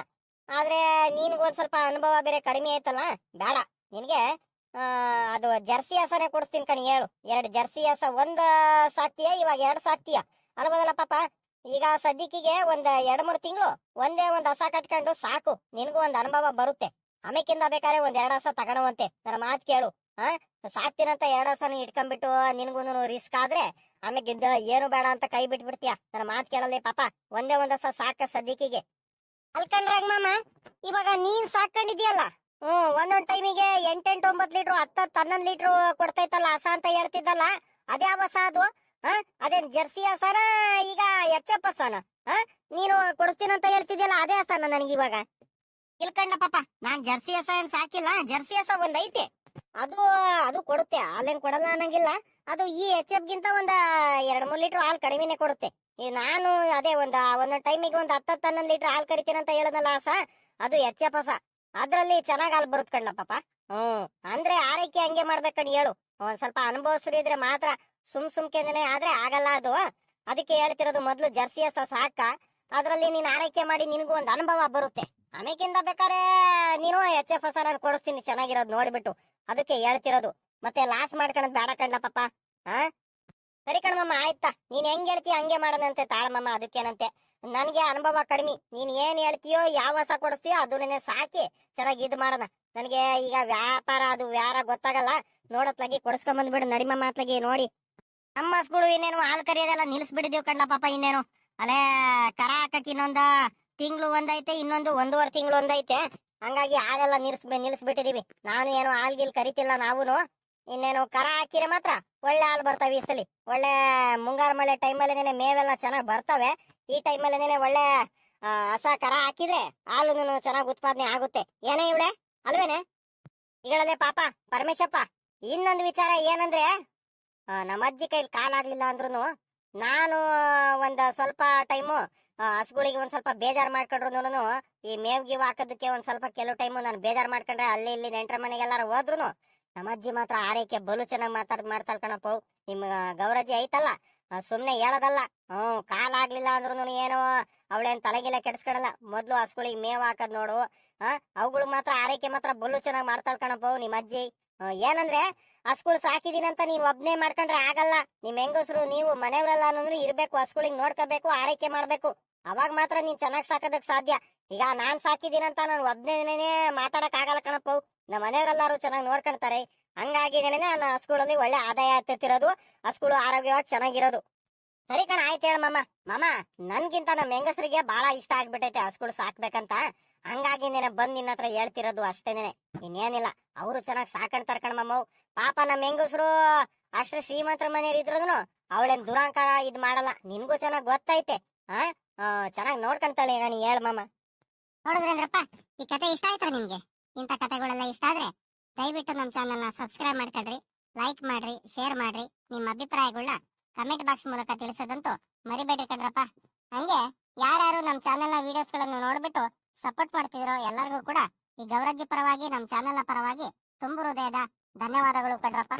ಆದ್ರೆ ಒಂದ್ ಸ್ವಲ್ಪ ಅನುಭವ ಬೇರೆ ಕಡಿಮೆ ಐತಲ್ಲ ಬೇಡ. ನಿನ್ಗೆ ಆ, ಅದು ಜರ್ಸಿ ಹಸನೇ ಕೊಡಿಸ್ತೀನಿ ಕಣಿ ಹೇಳು. ಎರಡ್ ಜರ್ಸಿ ಹಸ ಒಂದ್ ಸಾಕ್ತಿಯ ಇವಾಗ ಎರಡ್ ಸಾಕ್ತಿಯ ಅಲ್ಬೋದಲ್ಲ ಪಾಪ? ಈಗ ಸದ್ಯಕ್ಕಿಗೆ ಒಂದ್ ಎರಡ್ ಮೂರ್ ತಿಂಗಳು ಒಂದೇ ಒಂದ್ ಹಸ ಕಟ್ಕೊಂಡು ಸಾಕು ನಿನಗೂ ಒಂದ್ ಅನುಭವ ಬರುತ್ತೆ. ಆಮೇಕಿಂದ ಬೇಕಾದ್ರೆ ಒಂದ್ ಎರಡ್ ಹಸ ನನ್ನ ಮಾತು ಕೇಳು. ಹಾ? ಸಾಕ್ತೀನಂತ ಎರಡ್ ಹಸನ ಇಟ್ಕೊಂಡ್ಬಿಟ್ಟು ನಿನ್ಗೂನು ರಿಸ್ಕ್ ಆದ್ರೆ ಆಮೇಲೆ ಏನು ಬೇಡ ಅಂತ ಕೈ ಬಿಟ್ಬಿಡ್ತೀಯ? ನನ್ನ ಮಾತು ಕೇಳಲ್ಲ ಪಾಪ. ಒಂದೇ ಒಂದ್ ಹಸ ಸಾಕ ಸದ್ಯಕ್ಕಿಗೆ ಅಲ್ಕಂಡ್ರಾಗ ಮಾಮ, ಇವಾಗ ನೀನ್ ಸಾಕೊಂಡಿದ್ಯಲ್ಲ ಹ್ಮ್ ಒಂದೊಂದ್ ಟೈಮಿಗೆ ಎಂಟೆಂಟ್ ಒಂಬತ್ ಲೀಟ್ರು ಹತ್ತತ್ತು ಹನ್ನೊಂದ್ ಲೀಟ್ರು ಕೊಡ್ತೈತಲ್ಲ ಹಸ ಅಂತ ಹೇಳ್ತಿದ್ದಲ್ಲ? ಅದೇ ಹಸ ಅದು? ಹಾ? ಅದೇನ್ ಜರ್ಸಿ ಹಸನ? ಈಗ ಎಚ್ ಎಫ್ ಹಸನ? ಹ? ನೀನು ಕೊಡಿಸ್ತೀನಂತ ಹೇಳ್ತಿದ್ಯಲ್ಲ ಅದೇ ಹಸನ ನನಗೆ ಇಲ್ಕಂಡ ಪಾಪ, ನಾನ್ ಜರ್ಸಿ ಹಸ ಏನ್ ಸಾಕಿಲ್ಲ, ಜರ್ಸಿ ಹಸ ಒಂದ್ ಐತೆ. ಅದು ಅದು ಕೊಡುತ್ತೆ, ಹಾಲೇನ್ ಕೊಡಲ್ಲ ಅನ್ನಂಗಿಲ್ಲ. ಅದು ಈ ಎಚ್ ಎಫ್ ಗಿಂತ ಒಂದ್ ಎರಡ್, ಮೂರ್ ಲೀಟರ್ ಹಾಲು ಕಡಿಮೆನೆ ಕೊಡುತ್ತೆ. ನಾನು ಅದೇ ಒಂದ್ ಟೈಮ್ ಟೈಮಿಗೆ ಒಂದ್ ಹತ್ತ ಹನ್ನೊಂದ್ ಲೀಟರ್ ಹಾಲ್ ಅಂತ ಹೇಳದಲ್ಲ ಹಸ, ಅದು ಎಚ್ ಎಫ್ ಹಸ. ಅದ್ರಲ್ಲಿ ಚೆನ್ನಾಗ್ ಹಾಲು ಬರುತ್ ಕಣ್ಣ ಪಾಪ. ಹ್ಮ್, ಅಂದ್ರೆ ಆರೈಕೆ ಹಂಗೆ ಮಾಡ್ಬೇಕಣ್ ಹೇಳು. ಒಂದ್ ಸ್ವಲ್ಪ ಅನುಭವಸ್ರು ಇದ್ರೆ ಮಾತ್ರ ಸುಮ್ ಸುಮ್ಕೆಂದನೆ ಆದ್ರೆ ಆಗಲ್ಲ ಅದು. ಅದಕ್ಕೆ ಹೇಳ್ತಿರೋದು ಮೊದ್ಲು ಜರ್ಸಿ ಹಸ ಸಾಕ. ಅದ್ರಲ್ಲಿ ನೀನ್ ಆರೈಕೆ ಮಾಡಿ ನಿನಗೂ ಒಂದ್ ಅನುಭವ ಬರುತ್ತೆ. ಆಮೇಕಿಂದ ಬೇಕಾದ್ರೆ ನೀನು ಎಚ್ ಎಫ್ ನಾನು ಕೊಡಿಸ್ತೀನಿ, ಚೆನ್ನಾಗಿರೋದು ನೋಡ್ಬಿಟ್ಟು. ಅದಕ್ಕೆ ಹೇಳ್ತಿರೋದು. ಮತ್ತೆ ಲಾಸ್ ಮಾಡ್ಕೊಳದ್ ಬೇಡ ಕಣ್ಲ ಪಾಪ. ಹಾ? ಸರಿ ಕಣ್ಮಮ್ಮ, ಆಯ್ತಾ. ನೀನ್ ಹೆಂಗ್ ಹೇಳ್ತೀಯ ಹಂಗೆ ಮಾಡೋದಂತೆ ತಾಳಮ್ಮ ಅದಕ್ಕೇನಂತೆ. ನನ್ಗೆ ಅನುಭವ ಕಡಿಮೆ. ನೀನ್ ಏನ್ ಹೇಳ್ತೀಯೋ, ಯಾವ ಹೊಸ ಕೊಡಿಸ್ತೀಯೋ ಅದನ್ನೇ ಸಾಕಿ ಚೆನ್ನಾಗಿ ಇದ್ ಮಾಡೋಣ. ನನಗೆ ಈಗ ವ್ಯಾಪಾರ, ಅದು ವ್ಯಾರ ಗೊತ್ತಾಗಲ್ಲ. ನೋಡತ್ಲಾಗಿ ಕೊಡಿಸ್ಕೊಂಡ್ ಬಂದ್ಬಿಡು ನಡಿಮ ಮಾತ್ಲಾಗಿ ನೋಡಿ. ನಮ್ಮ ಹಸ್ಗಳು ಇನ್ನೇನು ಹಾಲು ಕರಿಯೋದೆಲ್ಲ ನಿಲ್ಸ್ಬಿಡಿದೀವಿ ಕಣ್ಲ ಪಾಪ ಇನ್ನೇನು. ಅಲೇ, ಕರ ಹಾಕಕ್ ಇನ್ನೊಂದ ತಿಂಗಳು ಒಂದೈತೆ, ಇನ್ನೊಂದು ಒಂದೂವರೆ ತಿಂಗಳು ಒಂದೈತೆ. ಹಂಗಾಗಿ ಹಾಲೆಲ್ಲ ನಿಲ್ಸ್ ನಿಲ್ಸ್ಬಿಟ್ಟಿದೀವಿ. ನಾನು ಏನು ಹಾಲ್ಗಿಲ್ ಕರಿತಿಲ್ಲ ನಾವುನು. ಇನ್ನೇನು ಕರ ಹಾಕಿದ್ರೆ ಮಾತ್ರ ಒಳ್ಳೆ ಹಾಲು ಬರ್ತಾವೆ ಈ ಸಲ. ಒಳ್ಳೆ ಮುಂಗಾರು ಮಳೆ ಟೈಮಲ್ಲಿ ಮೇವೆಲ್ಲ ಚೆನ್ನಾಗಿ ಬರ್ತವೆ. ಈ ಟೈಮಲ್ಲಿ ಒಳ್ಳೆ ಹಸ, ಕರ ಹಾಕಿದ್ರೆ ಹಾಲು ಚೆನ್ನಾಗಿ ಉತ್ಪಾದನೆ ಆಗುತ್ತೆ. ಏನೇ ಇವಳೆ? ಅಲ್ವೇನೆ? ಈಗಳಲ್ಲೇ ಪಾಪ, ಪರಮೇಶಪ್ಪ. ಇನ್ನೊಂದು ವಿಚಾರ ಏನಂದ್ರೆ ನಮ್ಮ ಅಜ್ಜಿ ಕೈಲಿ ಕಾಲಾಗ್ಲಿಲ್ಲ ಅಂದ್ರೂ ನಾನು ಒಂದು ಸ್ವಲ್ಪ ಟೈಮು ಹಸುಗಳಿಗೆ ಒಂದ್ ಸ್ವಲ್ಪ ಬೇಜಾರ್ ಮಾಡ್ಕೊಂಡ್ರು ಈ ಮೇವ್ ಗೀವ್ ಹಾಕೋದಕ್ಕೆ ಒಂದ್ ಸ್ವಲ್ಪ ಕೆಲವು ಟೈಮ್ ನಾನು ಬೇಜಾರ್ ಮಾಡ್ಕೊಂಡ್ರೆ ಅಲ್ಲಿ ಇಲ್ಲಿ ನೆಂಟ್ರ ಮನೆಗೆಲ್ಲಾರು ಹೋದ್ರು ನಮ್ಮ ಅಜ್ಜಿ ಮಾತ್ರ ಆರೈಕೆ ಬಲು ಚೆನ್ನಾಗಿ ಮಾತಾಡ್ ಮಾಡ್ತಾಳ್ ಕಣಪ್ಪ ನಿಮ್ ಗೌರಜ್ಜಿ ಐತಲ್ಲ ಸುಮ್ನೆ ಹೇಳೋದಲ್ಲ. ಹ್ಮ್ ಕಾಲ್ ಆಗ್ಲಿಲ್ಲ ಅಂದ್ರು ಏನೋ ಅವಳೇನ್ ತಲೆಗಿಲ್ಲ ಕೆಡ್ಸ್ಕೊಳಲ್ಲ. ಮೊದ್ಲು ಹಸುಗಳಿಗೆ ಮೇವ್ ಹಾಕದ್ ನೋಡು. ಹ ಅವುಗಳು ಮಾತ್ರ ಆರೈಕೆ ಮಾತ್ರ ಬಲು ಚೆನ್ನಾಗಿ ಮಾಡ್ತಾಳ್ ಕಣಪ್ಪ ನಿಮ್ ಅಜ್ಜಿ. ಏನಂದ್ರೆ ಹಸುಗಳು ಸಾಕಿದೀನಂತ ನೀವ್ ಒಬ್ನೇ ಮಾಡ್ಕೊಂಡ್ರೆ ಆಗಲ್ಲ. ನಿಮ್ ಹೆಂಗಸ್ರು ನೀವು ಮನೆಯವರೆಲ್ಲ ಅನ್ನೋದ್ರು ಇರ್ಬೇಕು, ಹಸುಗಳಿಗೆ ನೋಡ್ಕೋಬೇಕು, ಆರೈಕೆ ಮಾಡ್ಬೇಕು. ಅವಾಗ ಮಾತ್ರ ನೀನ್ ಚೆನ್ನಾಗ್ ಸಾಕೋದಕ್ ಸಾಧ್ಯ. ಈಗ ನಾನ್ ಸಾಕಿದೀನಂತ ನಾನು ಒಬ್ನೇ ಮಾತಾಡಕ್ ಆಗಲ್ಲ ಕಣಪ್ಪ ನಮ್ಮ ಮನೆಯವರೆಲ್ಲರೂ ಚೆನ್ನಾಗಿ ನೋಡ್ಕೊಂತಾರೆ. ಹಂಗಾಗಿದೇನೆ ನನ್ನ ಹಸುಗಳಲ್ಲಿ ಒಳ್ಳೆ ಆದಾಯ ಆಗ್ತಿರೋದು ಹಸುಗಳು ಆರೋಗ್ಯವಾಗಿ ಚೆನ್ನಾಗಿರೋದು. ಸರಿ ಕಣ, ಆಯ್ತು ಹೇಳ ಮಾಮ. ಮಾಮ, ನನ್ಗಿಂತ ನಮ್ಮ ಹೆಂಗಸರಿಗೆ ಬಹಳ ಇಷ್ಟ ಆಗ್ಬಿಟ್ಟೈತೆ ಹಸುಗಳು ಸಾಕ್ಬೇಕಂತ. ಹಂಗಾಗಿ ನೀನ ಬಂದ್ ನಿನ್ನ ಹತ್ರ ಹೇಳ್ತಿರೋದು ಅಷ್ಟೇನೆ ಇನ್ನೇನಿಲ್ಲ, ಅವರು ಚೆನ್ನಾಗಿ ಸಾಕಂತಾರ ಕಣ ಮಾಮ ಪಾಪ ನಮ್ಮ ಹೆಂಗಸರು ಅಷ್ಟು ಶ್ರೀಮಂತರ ಮನೆಯವ್ರು ಇದ್ರು ಅವಳೇನ್ ದುರಾಂಕಾರ ಇದ್ ಮಾಡಲ್ಲ. ನಿನ್ಗೂ ಚೆನ್ನಾಗ್ ಗೊತ್ತೈತೆ ಹಾ ಚೆನ್ನಾಗಿ ನೋಡ್ಕೊಂತಾಳೆ ನೀ ಹೇಳ್ ಮಾಮ. ನೋಡಿದ್ರೇಂದ್ರಪ್ಪ ಈ ಕತೆ ಇಷ್ಟ ಆಯ್ತಾ ನಿಮ್ಗೆ? ಇಂಥ ಕತೆಗಳೆಲ್ಲ ಇಷ್ಟ ಆದ್ರೆ ದಯವಿಟ್ಟು ನಮ್ಮ ಚಾನೆಲ್ನ ಸಬ್ಸ್ಕ್ರೈಬ್ ಮಾಡ್ಕೊಳ್ರಿ ಲೈಕ್ ಮಾಡ್ರಿ ಶೇರ್ ಮಾಡ್ರಿ. ನಿಮ್ಮ ಅಭಿಪ್ರಾಯಗಳನ್ನ ಕಮೆಂಟ್ ಬಾಕ್ಸ್ ಮೂಲಕ ತಿಳಿಸೋದಂತೂ ಮರಿಬೇಡ್ರಿ ಕಣ್ರಪ್ಪ. ಹಂಗೆ ಯಾರ್ಯಾರು ನಮ್ಮ ಚಾನೆಲ್ನ ವಿಡಿಯೋಸ್ಗಳನ್ನು ನೋಡ್ಬಿಟ್ಟು ಸಪೋರ್ಟ್ ಮಾಡ್ತಿದ್ರೋ ಎಲ್ಲರಿಗೂ ಕೂಡ ಈ ಗೌರಜ್ಜಿ ಪರವಾಗಿ ನಮ್ಮ ಚಾನೆಲ್ನ ಪರವಾಗಿ ತುಂಬು ಹೃದಯದ ಧನ್ಯವಾದಗಳು ಕಣ್ರಪ್ಪ.